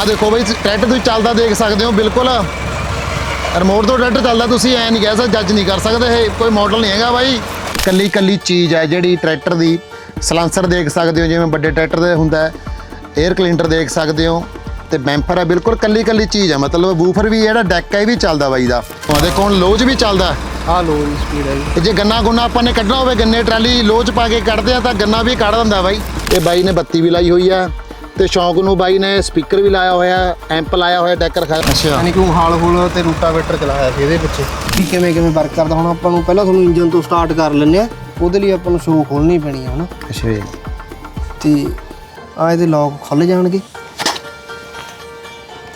ਆਹ ਦੇਖੋ ਬਈ ਟਰੈਕਟਰ ਤੁਸੀਂ ਚੱਲਦਾ ਦੇਖ ਸਕਦੇ ਹੋ ਬਿਲਕੁਲ। ਰਿਮੋਟ ਤੋਂ ਟਰੈਕਟਰ ਚੱਲਦਾ ਤੁਸੀਂ ਐ ਨਹੀਂ ਕਹਿ ਸਕਦੇ ਜੱਜ ਨਹੀਂ ਕਰ ਸਕਦੇ ਇਹ ਕੋਈ ਮਾਡਲ ਨਹੀਂ ਹੈਗਾ ਬਾਈ। ਕੱਲੀ ਕੱਲੀ ਚੀਜ਼ ਹੈ ਜਿਹੜੀ ਟਰੈਕਟਰ ਦੀ। ਸਲਾਂਸਰ ਦੇਖ ਸਕਦੇ ਹੋ ਜਿਵੇਂ ਵੱਡੇ ਟਰੈਕਟਰ ਦੇ ਹੁੰਦਾ ਹੈ। 에ਅਰ ਕਲੀਨਰ ਦੇਖ ਸਕਦੇ ਹੋ ਤੇ ਬੈਂਪਰ ਹੈ ਬਿਲਕੁਲ ਕੱਲੀ ਕੱਲੀ ਚੀਜ਼ ਹੈ। ਮਤਲਬ ਬੂਫਰ ਵੀ ਜਿਹੜਾ ਡੈਕ ਹੈ ਇਹ ਵੀ ਚੱਲਦਾ ਬਾਈ ਦਾ। ਉਹ ਦੇਖੋ ਹੁਣ ਲੋਜ ਵੀ ਚੱਲਦਾ ਆ ਲੋ ਦੀ ਸਪੀਡ ਹੈ ਜੀ। ਗੰਨਾ ਗੁੰਨਾ ਆਪਾਂ ਨੇ ਕੱਢਣਾ ਹੋਵੇ ਗੰਨੇ ਟਰਾਲੀ ਲੋਚ ਪਾ ਕੇ ਕੱਢਦੇ ਆ ਤਾਂ ਗੰਨਾ ਵੀ ਕੱਢ ਦਿੰਦਾ ਬਾਈ। ਇਹ ਬਾਈ ਨੇ ਬੱਤੀ ਵੀ ਲਾਈ ਹੋਈ ਆ ਤੇ ਸ਼ੌਂਕ ਨੂੰ ਬਾਈ ਨੇ ਸਪੀਕਰ ਵੀ ਲਾਇਆ ਹੋਇਆ ਐਂਪ ਲਾਇਆ ਹੋਇਆ ਡੈਕਰ ਖਾ ਅੱਛਾ। ਯਾਨੀ ਕਿ ਉਹ ਹਾਲ ਹੂਲ ਤੇ ਰੂਟਾਵੇਟਰ ਚਲਾਇਆ ਸੀ ਇਹਦੇ ਪਿੱਛੇ ਵੀ ਕਿਵੇਂ ਕਿਵੇਂ ਵਰਕ ਕਰਦਾ। ਹੁਣ ਆਪਾਂ ਨੂੰ ਪਹਿਲਾਂ ਤੁਹਾਨੂੰ ਇੰਜਨ ਤੋਂ ਸਟਾਰਟ ਕਰ ਲੈਂਦੇ ਆ ਉਹਦੇ ਲਈ ਆਪਾਂ ਨੂੰ ਸ਼ੋ ਖੋਲਣੀ ਪੈਣੀ ਆ ਹਨਾ? ਅੱਛਾ ਜੀ। ਤੇ ਆ ਇਹਦੇ ਲੌਕ ਖੁੱਲ ਜਾਣਗੇ।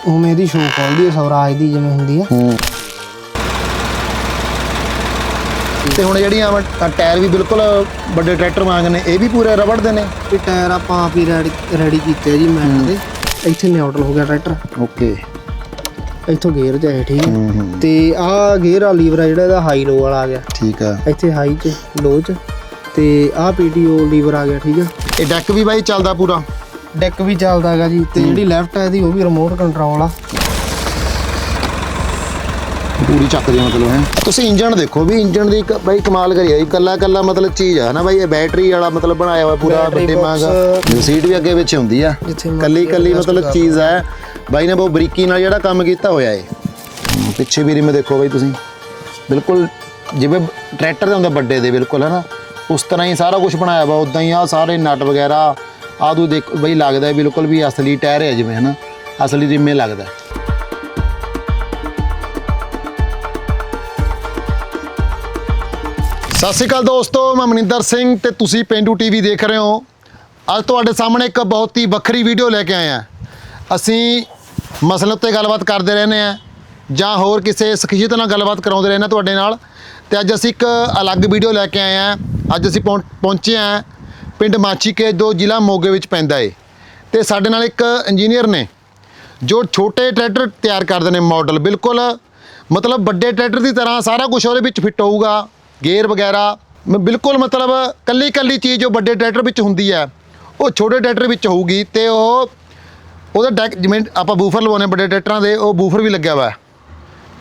ਉਵੇਂ ਇਹਦੀ ਸ਼ੋ ਖੋਲਦੀ ਹੈ ਸਵਰਾਜ ਦੀ ਜਿਵੇਂ ਹੁੰਦੀ ਆ। ਹੂੰ। ਤੇ ਹੁਣ ਜਿਹੜੀਆਂ ਆਹ ਟਾਇਰ ਵੀ ਬਿਲਕੁਲ ਵੱਡੇ ਟਰੈਕਟਰ ਵਾਂਗ ਨੇ ਇਹ ਵੀ ਪੂਰੇ ਰਬੜ ਦੇ ਨੇ। ਇਹ ਟਾਇਰ ਆਪਾਂ ਆਪ ਹੀ ਰੈਡੀ ਕੀਤੇ ਆ ਜੀ ਮੈਟ ਦੇ ਇੱਥੇ ਨਿਊਟਰਲ ਹੋ ਗਿਆ ਟਰੈਕਟਰ। ਓਕੇ। ਇੱਥੋਂ ਗੇਅਰ ਚ ਹੈ ਠੀਕ ਹੈ। ਤੇ ਆਹ ਗੇਅਰ ਆ ਲੀਵਰ ਆ ਜਿਹੜਾ ਇਹਦਾ ਹਾਈ ਲੋ ਵਾਲਾ ਆ ਗਿਆ। ਠੀਕ ਆ। ਇੱਥੇ ਹਾਈ ਚ ਲੋ ਚ। ਤੇ ਆਹ ਪੀਟੀਓ ਲੀਵਰ ਆ ਗਿਆ ਠੀਕ ਆ। ਇਹ ਡੈਕ ਵੀ ਬਾਈ ਚੱਲਦਾ ਪੂਰਾ? ਡੈਕ ਵੀ ਚੱਲਦਾ ਹੈਗਾ ਜੀ ਤੇ ਜਿਹੜੀ ਲੈਫਟ ਹੈ ਇਹਦੀ ਉਹ ਵੀ ਰਿਮੋਟ ਕੰਟਰੋਲ ਆ। ਪੂਰੀ ਚੱਕਦੀ ਆ ਮਤਲਬ ਹੈ? ਤੁਸੀਂ ਇੰਜਨ ਦੇਖੋ ਵੀ ਇੰਜਨ ਦੀ ਇੱਕ ਬਾਈ ਕਮਾਲ ਕਰੀ ਆ। ਜੀ ਕੱਲਾ ਕੱਲਾ ਮਤਲਬ ਚੀਜ਼ ਆ ਨਾ ਬਾਈ ਇਹ ਬੈਟਰੀ ਵਾਲਾ ਮਤਲਬ ਬਣਾਇਆ ਹੋਇਆ ਪੂਰਾ Battery ਵੱਡੇ box, ਮਾਂਗਾ ਸੀਟ ਵੀ ਅੱਗੇ ਵਿੱਚ ਹੁੰਦੀ ਆ। ਜਿੱਥੇ ਮਰਜ਼ੀ ਕੱਲੀ ਕੱਲੀ adjust ਮਤਲਬ ਕਰ ਚੀਜ਼ ਹੈ ਬਾਈ ਨੇ ਬਹੁਤ ਬਰੀਕੀ ਨਾਲ ਜਿਹੜਾ ਕੰਮ ਕੀਤਾ ਹੋਇਆ ਏ। ਹਮ, ਪਿੱਛੇ ਵੀ ਰਿਮ ਦੇਖੋ ਬਾਈ ਤੁਸੀਂ। ਬਿਲਕੁਲ ਜਿਵੇਂ ਟਰੈਕਟਰ ਦੇ ਹੁੰਦਾ ਵੱਡੇ ਦੇ ਬਿਲਕੁਲ ਹੈ ਨਾ ਉਸ ਤਰ੍ਹਾਂ ਹੀ ਸਾਰਾ ਕੁਝ ਬਣਾਇਆ ਵਾ। ਉਦਾਂ ਹੀ ਆ ਸਾਰੇ ਨਟ ਵਗੈਰਾ। ਆਦੂ ਦੇਖ ਬਈ ਲੱਗਦਾ ਹੈ ਬਿਲਕੁਲ ਵੀ ਅਸਲੀ ਟਾਇਰ ਹੈ ਜਿਵੇਂ ਹੈ ਨਾ ਅਸਲੀ ਰਿਮੇ ਲੱਗਦਾ ਹੈ। ਸਤਿ ਸ਼੍ਰੀ ਅਕਾਲ ਦੋਸਤੋ, ਮੈਂ ਮਨਿੰਦਰ ਸਿੰਘ ਤੇ ਤੁਸੀਂ ਪਿੰਡੂ ਟੀਵੀ ਦੇਖ ਰਹੇ ਹੋ। ਅੱਜ ਤੁਹਾਡੇ ਸਾਹਮਣੇ ਇੱਕ ਬਹੁਤ ਹੀ ਵੱਖਰੀ ਵੀਡੀਓ ਲੈ ਕੇ ਆਏ ਹਾਂ। ਅਸੀਂ ਮਸਲੇ ਉੱਤੇ ਗੱਲਬਾਤ ਕਰਦੇ ਰਹਿੰਦੇ ਆ ਜਾਂ ਹੋਰ ਕਿਸੇ ਸਖੀਅਤ ਨਾਲ ਗੱਲਬਾਤ ਕਰਾਉਂਦੇ ਰਹਿੰਦੇ ਹਾਂ ਤੁਹਾਡੇ ਨਾਲ। ਤੇ ਅੱਜ ਅਸੀਂ ਇੱਕ ਅਲੱਗ ਵੀਡੀਓ ਲੈ ਕੇ ਆਏ ਹਾਂ। ਅੱਜ ਅਸੀਂ ਪਹੁੰ- ਪਹੁੰਚੇ ਹਾਂ ਪਿੰਡ ਮਾਚੀਕੇ ਜੋ ਜ਼ਿਲ੍ਹਾ ਮੋਗੇ ਵਿੱਚ ਪੈਂਦਾ ਏ। ਤੇ ਸਾਡੇ ਨਾਲ ਇੱਕ ਇੰਜੀਨੀਅਰ ਨੇ, ਜੋ ਛੋਟੇ ਟਰੈਕਟਰ ਤਿਆਰ ਕਰਦੇ ਨੇ ਮਾਡਲ ਬਿਲਕੁਲ ਮਤਲਬ ਵੱਡੇ ਟਰੈਕਟਰ ਦੀ ਤਰ੍ਹਾਂ ਸਾਰਾ ਕੁਝ ਉਹਦੇ ਵਿੱਚ ਫਿੱਟ ਹੋਊਗਾ। ਗੇਅਰ ਵਗੈਰਾ, ਮ- ਬਿਲਕੁਲ ਮਤਲਬ ਕੱਲੀ ਕੱਲੀ ਚੀਜ਼ ਜੋ ਵੱਡੇ ਟਰੈਕਟਰ ਵਿੱਚ ਹੁੰਦੀ ਹੈ, ਉਹ ਛੋਟੇ ਟਰੈਕਟਰ ਵਿੱਚ ਹੋਊਗੀ ਤੇ ਉਹ, ਉਹਦਾ ਡੈਕ, ਜਿਵੇਂ ਆਪਾਂ ਬੂਫਰ ਲਵਾਉਣੇ ਵੱਡੇ ਟਰੈਕਟਰਾਂ ਦੇ, ਉਹ ਬੂਫਰ ਵੀ ਲੱਗਿਆ ਹੋਇਆ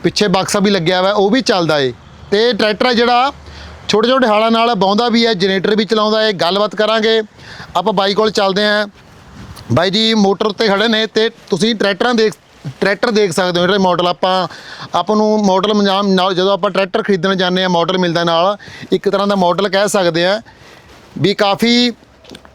ਪਿੱਛੇ ਬਾਕਸਾ ਵੀ ਲੱਗਿਆ ਹੋਇਆ ਉਹ ਵੀ ਚੱਲਦਾ ਏ। ਤੇ ਟਰੈਕਟਰ ਹੈ ਜਿਹੜਾ, ਛੋਟੇ ਛੋਟੇ ਹਾਲਾਂ ਨਾਲ ਬਾਉਂਦਾ ਵੀ ਹੈ, ਜਨਰੇਟਰ ਵੀ ਚਲਾਉਂਦਾ ਏ, ਗੱਲਬਾਤ ਕਰਾਂਗੇ। ਆਪਾਂ ਬਾਈ ਕੋਲ ਚੱਲਦੇ ਆਂ ਬਾਈ ਜੀ, ਮੋਟਰ ਉੱਤੇ ਖੜੇ ਨੇ ਤੇ ਤੁਸੀਂ ਟਰੈਕਟਰਾਂ ਦੇਖ ਟਰੈਕਟਰ ਦੇਖ ਸਕਦੇ ਹੋ ਜਿਹੜੇ ਮਾਡਲ ਆਪਾਂ ਆਪਾਂ ਨੂੰ ਮਾਡਲ ਨਾਲ ਜਦੋਂ ਆਪਾਂ ਟਰੈਕਟਰ ਖਰੀਦਣ ਜਾਂਦੇ ਆ ਮਾਡਲ ਮਿਲਦਾ ਨਾਲ। ਇੱਕ ਤਰ੍ਹਾਂ ਦਾ ਮਾਡਲ ਕਹਿ ਸਕਦੇ ਆ ਵੀ ਕਾਫੀ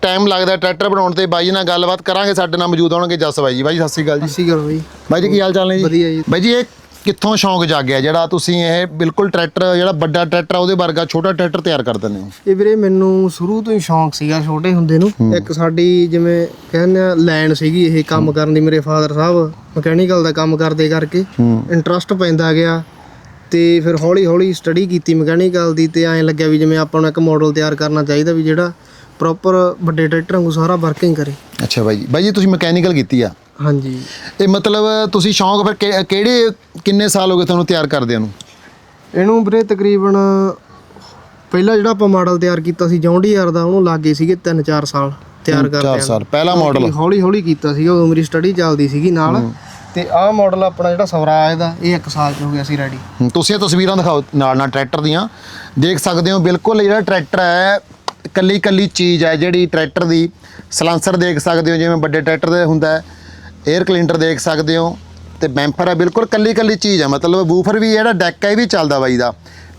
ਟਾਈਮ ਲੱਗਦਾ ਟਰੈਕਟਰ ਬਣਾਉਣ ਤੇ। ਬਾਈ ਜੀ ਨਾਲ ਗੱਲਬਾਤ ਕਰਾਂਗੇ ਸਾਡੇ ਨਾਲ ਮੌਜੂਦ ਹੋਣਗੇ ਜਸ ਬਾਈ ਜੀ। ਬਾਈ ਸਤਿ ਸ਼੍ਰੀ ਅਕਾਲ ਜੀ। ਅਸੀਂ ਗੱਲ ਬਈ। ਬਾਈ ਜੀ ਕੀ ਹਾਲ ਚਾਲ ਨੇ ਜੀ? ਵਧੀਆ ਜੀ। ਬਾਈ ਜੀ ਇਹ ਕਿੱਥੋਂ ਸ਼ੌਂਕ ਜਾਗਿਆ? ਜਿਹੜਾ ਤੁਸੀਂ ਇਹ ਬਿਲਕੁਲ ਟਰੈਕਟਰ ਜਿਹੜਾ ਵੱਡਾ ਟਰੈਕਟਰ ਆ ਉਹਦੇ ਵਰਗਾ ਛੋਟਾ ਟਰੈਕਟਰ ਤਿਆਰ ਕਰ ਦਿੰਦੇ ਹੋ? ਇਹ ਵੀਰੇ ਮੈਨੂੰ ਸ਼ੁਰੂ ਤੋਂ ਹੀ ਸ਼ੌਂਕ ਸੀਗਾ ਛੋਟੇ ਹੁੰਦੇ ਨੂੰ। ਇੱਕ ਸਾਡੀ ਜਿਵੇਂ ਕਹਿੰਦੇ ਆ ਲਾਈਨ ਸੀਗੀ ਇਹ ਕੰਮ ਕਰਨ ਦੀ ਮੇਰੇ ਫਾਦਰ ਸਾਹਿਬ ਮਕੈਨੀਕਲ ਦਾ ਕੰਮ ਕਰਦੇ ਕਰਕੇ। ਇੰਟਰਸਟ ਪੈਂਦਾ ਗਿਆ ਤੇ ਫਿਰ ਹੌਲੀ ਹੌਲੀ ਸਟੱਡੀ ਕੀਤੀ ਮਕੈਨੀਕਲ ਦੀ ਤੇ ਐਂ ਲੱਗਿਆ ਵੀ ਜਿਵੇਂ ਆਪਾਂ ਨੂੰ ਇੱਕ ਮਾਡਲ ਤਿਆਰ ਕਰਨਾ ਚਾਹੀਦਾ ਵੀ ਜਿਹੜਾ ਪ੍ਰੋਪਰ ਵੱਡੇ ਟਰੈਕਟਰਾਂ ਨੂੰ ਸਾਰਾ ਵਰਕਿੰਗ ਕਰੇ। ਅੱਛਾ ਬਾਈ ਜੀ। ਬਾਈ ਜੀ ਤੁਸੀਂ ਮਕੈਨੀਕਲ ਕੀਤੀ ਆ? ਹਾਂਜੀ। ਇਹ ਮਤਲਬ ਤੁਸੀਂ ਸ਼ੌਂਕ ਫਿਰ ਕਿ- ਕਿਹੜੇ ਕਿੰਨੇ ਸਾਲ ਹੋ ਗਏ ਤੁਹਾਨੂੰ ਤਿਆਰ ਕਰਦਿਆਂ ਨੂੰ? ਇਹਨੂੰ ਵੀਰੇ ਤਕਰੀਬਨ ਪਹਿਲਾਂ ਜਿਹੜਾ ਆਪਾਂ ਮਾਡਲ ਤਿਆਰ ਕੀਤਾ ਸੀ ਜੌਂਡੀਆਰ ਦਾ ਉਹਨੂੰ ਲੱਗੇ ਸੀਗੇ 3-4 ਸਾਲ ਤਿਆਰ ਕਰਦੇ 4 ਸਾਲ। ਪਹਿਲਾ ਮਾਡਲ ਹੌਲੀ ਹੌਲੀ ਕੀਤਾ ਸੀਗਾ ਉਦੋਂ ਮੇਰੀ ਸਟੱਡੀ ਚੱਲਦੀ ਸੀਗੀ ਨਾਲ। ਤੇ ਆਹ ਮਾਡਲ ਆਪਣਾ ਜਿਹੜਾ ਸਵਰਾਜ ਦਾ ਇਹ 1 ਸਾਲ ਚ ਹੋ ਗਿਆ ਸੀ ਰੈਡੀ ਤੁਸੀਂ ਇਹ ਤਸਵੀਰਾਂ ਦਿਖਾਓ ਨਾਲ ਨਾਲ ਟਰੈਕਟਰ ਦੀਆਂ। ਦੇਖ ਸਕਦੇ ਹੋ ਬਿਲਕੁਲ ਜਿਹੜਾ ਟਰੈਕਟਰ ਹੈ ਕੱਲੀ ਕੱਲੀ ਚੀਜ਼ ਹੈ ਜਿਹੜੀ ਟਰੈਕਟਰ ਦੀ ਸਲਾਂਸਰ ਦੇਖ ਸਕਦੇ ਹੋ ਜਿਵੇਂ ਵੱਡੇ ਟਰੈਕਟਰ ਦੇ ਹੁੰਦਾ ਹੈ 에ਅਰ ਕਲੀਨਰ ਦੇਖ ਸਕਦੇ ਹੋ ਤੇ ਬੈਂਪਰ ਹੈ ਬਿਲਕੁਲ ਕੱਲੀ ਕੱਲੀ ਚੀਜ਼ ਹੈ ਮਤਲਬ ਬੂਫਰ ਵੀ ਜਿਹੜਾ ਡੈਕ ਹੈ ਇਹ ਵੀ ਚੱਲਦਾ ਬਾਈ ਦਾ।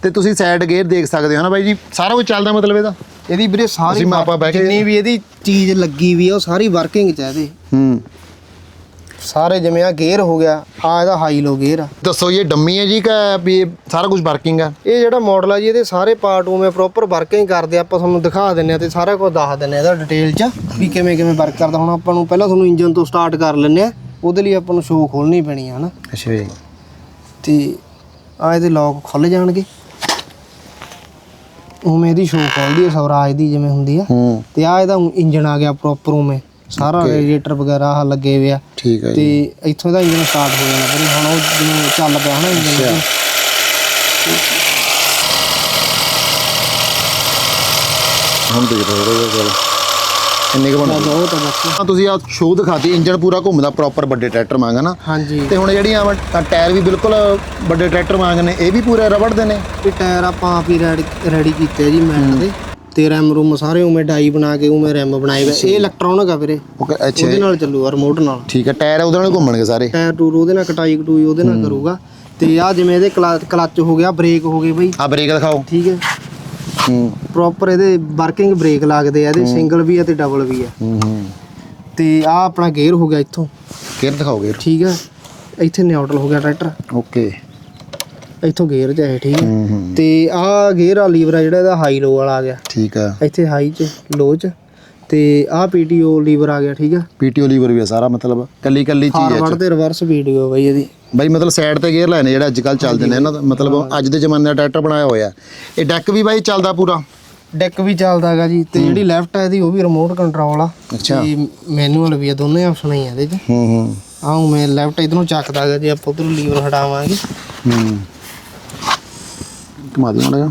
ਤੇ ਤੁਸੀਂ ਸਾਈਡ ਗੇਅਰ ਦੇਖ ਸਕਦੇ ਹੋ ਨਾ ਬਾਈ ਜੀ ਸਾਰਾ ਕੁਝ ਚੱਲਦਾ ਮਤਲਬ ਇਹਦਾ? ਇਹਦੀ ਵੀਰੇ ਸਾਰੀ ਜਿੰਨੀ ਵੀ ਇਹਦੀ ਚੀਜ਼ ਲੱਗੀ ਵੀ ਆ ਉਹ ਸਾਰੀ ਵਰਕਿੰਗ ਚ ਆ ਇਹਦੇ। ਹੂੰ। ਸਾਰੇ ਜਿਵੇਂ ਆ ਗੇਅਰ ਹੋ ਗਿਆ ਆ ਇਹਦਾ ਹਾਈ ਲੋ ਗੇਅਰ ਆ। ਦੱਸੋ ਇਹ ਡੰਮੀ ਹੈ ਜੀ ਕਿ ਵੀ ਇਹ ਸਾਰਾ ਕੁਝ ਵਰਕਿੰਗ ਹੈ ਇਹ ਜਿਹੜਾ ਮਾਡਲ ਆ ਜੀ ਇਹਦੇ ਸਾਰੇ ਪਾਰਟ ਉਵੇਂ ਪ੍ਰੋਪਰ ਵਰਕਿੰਗ ਕਰਦੇ ਆ, ਆਪਾਂ ਤੁਹਾਨੂੰ ਦਿਖਾ ਦਿੰਨੇ ਆ ਤੇ ਸਾਰਾ ਕੁਝ ਦੱਸ ਦਿੰਨੇ ਆ ਇਹਦਾ ਡਿਟੇਲ ਚ ਵੀ ਕਿਵੇਂ ਕਿਵੇਂ ਵਰਕ ਕਰਦਾ। ਹੁਣ ਆਪਾਂ ਨੂੰ ਪਹਿਲਾਂ ਤੁਹਾਨੂੰ ਇੰਜਨ ਤੋਂ ਸਟਾਰਟ ਕਰ ਲੈਂਦੇ ਆ ਉਹਦੇ ਲਈ ਆਪਾਂ ਨੂੰ ਸ਼ੋ ਖੋਲਣੀ ਪੈਣੀ ਆ ਹਨਾ? ਅੱਛਾ ਜੀ। ਤੇ ਆ ਇਹਦੇ ਲੌਕ ਖੁੱਲ ਜਾਣਗੇ। ਉਵੇਂ ਇਹਦੀ ਸ਼ੋ ਖੁੱਲਦੀ ਹੈ ਸਵਰਾਜ ਦੀ ਜਿਵੇਂ ਹੁੰਦੀ ਆ। ਹੂੰ। ਤੇ ਆ ਇਹਦਾ ਇੰਜਨ ਆ ਗਿਆ ਪ੍ਰੋਪਰ ਉਵੇਂ। ਸਾਰਾ ਰੇਡੀਏਟਰ ਵਗੈਰਾ ਆ ਲੱਗੇ ਹੋਏ ਆ। ਠੀਕ ਹੈ ਤੇ ਜੀ ਇੱਥੋਂ ਦਾ ਇੰਜਨ ਸਟਾਰਟ ਹੋ ਜਾਣਾ ਫਿਰ ਹੁਣ ਉਹ ਜਿਵੇਂ ਚੱਲ ਪਿਆ ਹਨਾ ਇੰਜਨ। ਹੁਣ ਦੇਖ ਰਹੇ ਹੋ ਗੱਲ ਇੰਨੇ ਕੁ ਬਣਦੇ ਬਹੁਤ ਆ ਬਾਕੀ। ਆ ਤੁਸੀਂ ਆ ਸ਼ੋਅ ਦਿਖਾਤੀ ਇੰਜਨ ਪੂਰਾ ਘੁੰਮਦਾ ਪ੍ਰੋਪਰ ਵੱਡੇ ਟਰੈਕਟਰ ਵਾਂਗ ਨਾ ਹਾਂਜੀ। ਤੇ ਹੁਣ ਜਿਹੜੀਆਂ ਆਹ ਟਾਇਰ ਵੀ ਬਿਲਕੁਲ ਵੱਡੇ ਟਰੈਕਟਰ ਵਾਂਗ ਨੇ ਇਹ ਵੀ ਪੂਰੇ ਰਬੜ ਦੇ ਨੇ? ਇਹ ਟਾਇਰ ਆਪਾਂ ਆਪ ਹੀ ਰੈਡੀ ਕੀਤੇ ਆ ਜੀ ਮੈਟ ਦੇ। ਤੇ ਰੈਮ ਰੂਮ ਸਾਰੇ ਉਵੇਂ ਡਾਈ ਬਣਾ ਕੇ ਉਵੇਂ ਰੈਮ ਬਣਾਏ ਵੇ ਇਹ ਇਲੈਕਟ੍ਰੋਨਿਕ ਆ ਵੀਰੇ। ਓਕੇ ਅੱਛਾ। ਉਹਦੇ ਨਾਲ ਚੱਲੂਗਾ ਰਿਮੋਟ ਨਾਲ। ਠੀਕ ਹੈ ਟਾਇਰ ਉਹਦੇ ਨਾਲ ਘੁੰਮਣਗੇ ਸਾਰੇ? ਟਾਇਰ ਟੂਰ ਉਹਦੇ ਨਾਲ ਕਟਾਈ ਕਟੂਈ ਉਹਦੇ ਨਾਲ ਕਰੂਗਾ। ਤੇ ਆ ਜਿਵੇਂ ਇਹਦੇ ਕਲੱਚ ਹੋ ਗਿਆ ਬ੍ਰੇਕ ਹੋ ਗਏ ਬਈ। ਆ ਬ੍ਰੇਕ ਦਿਖਾਓ। ਠੀਕ ਹੈ। ਹੂੰ। ਪ੍ਰੋਪਰ ਇਹਦੇ ਵਰਕਿੰਗ ਬ੍ਰੇਕ ਲੱਗਦੇ ਆ ਇਹਦੇ ਸਿੰਗਲ ਵੀ ਆ ਤੇ ਡਬਲ ਵੀ ਆ। ਹੂੰ ਹੂੰ। ਤੇ ਆ ਆਪਣਾ ਗੇਅਰ ਹੋ ਗਿਆ ਇੱਥੋਂ। ਕਿਹਰ ਦਿਖਾਓਗੇ ਠੀਕ ਹੈ। ਇੱਥੇ ਨਿਊਟਰਲ ਹੋ ਗਿਆ ਟਰੈਕਟਰ। ਓਕੇ। ਇੱਥੋਂ ਗੇਅਰ ਚ ਹੈ ਠੀਕ ਹੈ। ਹੂੰ ਹੂੰ। ਤੇ ਆ ਗੇਅਰ ਆ ਲੀਵਰ ਆ ਜਿਹੜਾ ਇਹਦਾ ਹਾਈ ਲੋ ਵਾਲਾ ਆ ਗਿਆ। ਠੀਕ ਆ। ਇੱਥੇ ਹਾਈ ਚ ਲੋ ਚ। ਤੇ ਆ ਪੀਟੀਓ ਲੀਵਰ ਆ ਗਿਆ ਠੀਕ ਆ। ਪੀਟੀਓ ਲੀਵਰ ਵੀ ਆ ਸਾਰਾ ਮਤਲਬ ਕੱਲੀ ਕੱਲੀ ਚੀਜ਼ ਹੈ ਫਾਰਵਰਡ ਤੇ ਰਿਵਰਸ ਵੀਡੀਓ ਬਈ ਇਹਦੀ। ਬਾਈ ਮਤਲਬ ਸਾਈਡ ਤੇ ਗੇਅਰ ਲੈਣੇ ਜਿਹੜਾ ਅੱਜ ਕੱਲ ਚੱਲਦੇ ਨੇ ਇਹਨਾਂ ਦਾ ਮਤਲਬ ਅੱਜ ਦੇ ਜ਼ਮਾਨੇ ਦਾ ਟਰੈਕਟਰ ਬਣਾਇਆ ਹੋਇਆ। ਇਹ ਡੈਕ ਵੀ ਬਾਈ ਚੱਲਦਾ ਪੂਰਾ? ਡੈਕ ਵੀ ਚੱਲਦਾ ਹੈਗਾ ਜੀ ਤੇ ਜਿਹੜੀ ਲੈਫਟ ਹੈ ਇਹਦੀ ਉਹ ਵੀ ਰਿਮੋਟ ਕੰਟਰੋਲ ਆ। ਅੱਛਾ। ਤੇ ਮੈਨੂਅਲ ਵੀ ਆ ਦੋਨੇ ਆਪਸ਼ਨ ਹੀ ਆ ਇਹਦੇ ਚ। ਹੂੰ ਹੂੰ। ਆਉਂ ਮੈਂ ਲੈਫਟ ਇਧਰੋਂ ਚੱਕਦਾ ਹੈਗਾ ਜੇ ਆਪਾਂ ਉਧਰੋਂ ਲੀਵਰ ਹਟਾਵਾਂਗੇ। ਹੂੰ। ਘੁਮਾ ਦੇ ਮਾੜਾ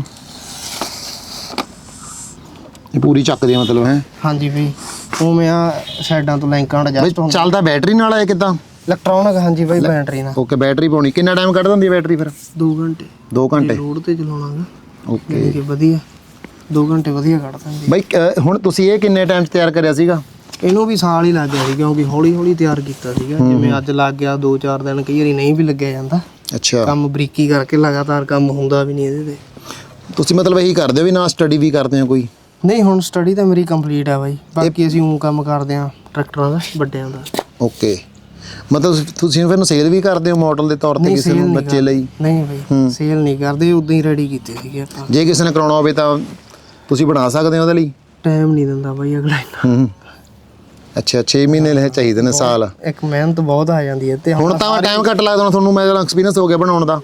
ਇਹ ਪੂਰੀ ਚੱਕਦੀ ਆ ਮਤਲਬ ਹੈ? ਹਾਂਜੀ ਬਈ ਉਵੇਂ ਆ ਸਾਈਡਾਂ ਤੋਂ ਲਾਈਕਾਂ ਬਈ ਐਡਜਸਟ ਹੁੰਦਾ। ਚੱਲਦਾ ਬੈਟਰੀ ਨਾਲ ਹੈ ਕਿਦਾਂ? ਇਲੈਕਟ੍ਰੋਨਿਕ ਹਾਂਜੀ ਬਈ ਬੈਟਰੀ ਨਾਲ। ਓਕੇ ਬੈਟਰੀ ਪਾਉਣੀ। ਕਿੰਨਾ ਟਾਈਮ ਕੱਢ ਦਿੰਦੀ ਹੈ ਬੈਟਰੀ ਫਿਰ? 2 ਘੰਟੇ। 2 ਘੰਟੇ? ਲੋਡ ਤੇ ਚਲਾਉਣਾਗਾ। ਓਕੇ। ਕਿ ਵਧੀਆ। 2 ਘੰਟੇ ਵਧੀਆ ਕੱਢ ਦਿੰਦੀ ਬਾਈ ਹੁਣ ਤੁਸੀਂ ਇਹ ਕਿੰਨੇ ਟਾਈਮ 'ਚ ਤਿਆਰ ਕਰਿਆ ਸੀਗਾ? ਇਹਨੂੰ ਵੀ ਸਾਲ ਹੀ ਲੱਗ ਗਿਆ ਸੀ ਕਿਉਂਕਿ ਹੌਲੀ ਹੌਲੀ ਤਿਆਰ ਕੀਤਾ ਸੀਗਾ। ਜਿਵੇਂ ਅੱਜ ਲੱਗ ਗਿਆ 2-4 ਦਿਨ ਕਈ ਵਾਰੀ ਨਹੀਂ ਵੀ ਲੱਗਿਆ ਜਾਂਦਾ। ਅੱਛਾ। ਕੰਮ ਬਰੀਕੀ ਕਰਕੇ ਲਗਾਤਾਰ ਕੰਮ ਹੁੰਦਾ ਵੀ ਨਹੀਂ ਇਹਦੇ ਤੇ। ਤੁਸੀਂ ਮਤਲਬ ਇਹੀ ਕਰਦੇ ਹੋ ਵੀ ਨਾ ਸਟੱਡੀ ਵੀ ਕਰਦੇ ਹੋ ਕੋਈ? ਨਹੀਂ ਹੁਣ ਸਟੱਡੀ ਤਾਂ ਮੇਰੀ ਕੰਪਲੀਟ ਆ ਬਾਈ। ਬਾਕੀ ਅਸੀਂ ਉਹ ਕੰਮ ਕਰਦੇ ਆ ਟਰੈਕਟਰਾਂ ਦਾ ਵੱਡਿਆਂ ਦਾ। ਓਕੇ ਮਤਲਬ ਤੁਸੀਂ- ਫਿਰ ਸੇਲ ਵੀ ਕਰਦੇ ਹੋ ਮਾਡਲ ਦੇ ਤੌਰ ਤੇ ਕਿਸੇ ਨੂੰ ਬੱਚੇ ਲਈ? ਨਹੀਂ ਬਾਈ ਸੇਲ ਨਹੀਂ ਕਰਦੇ ਉਦਾਂ ਹੀ ਰੈਡੀ ਕੀਤੇ ਸੀਗੇ ਆਪਾਂ। ਜੇ ਕਿਸੇ ਨੇ ਕਰਾਉਣਾ ਹੋਵੇ ਤਾਂ ਤੁਸੀਂ ਬਣਾ ਸਕਦੇ ਹੋ ਉਹਦੇ ਲਈ? ਟਾਈਮ ਨਹੀਂ ਦਿੰਦਾ ਬਾਈ ਅਗਲਾ ਇੰਨਾ। ਹੂੰ। ਅੱਛਾ 6 ਮਹੀਨੇ ਲੈ ਚਾਹੀਦੇ ਨੇ ਸਾਲ। ਇੱਕ ਮਿਹਨਤ ਬਹੁਤ ਆ ਜਾਂਦੀ ਹੈ ਤੇ ਹੁਣ ਤਾਂ ਟਾਈਮ ਘੱਟ ਲੱਗਦਾ ਹੁਣ ਤੁਹਾਨੂੰ ਮੇਰਾ ਐਕਸਪੀਰੀਅੰਸ ਹੋ ਗਿਆ ਬਣਾਉਣ ਦਾ।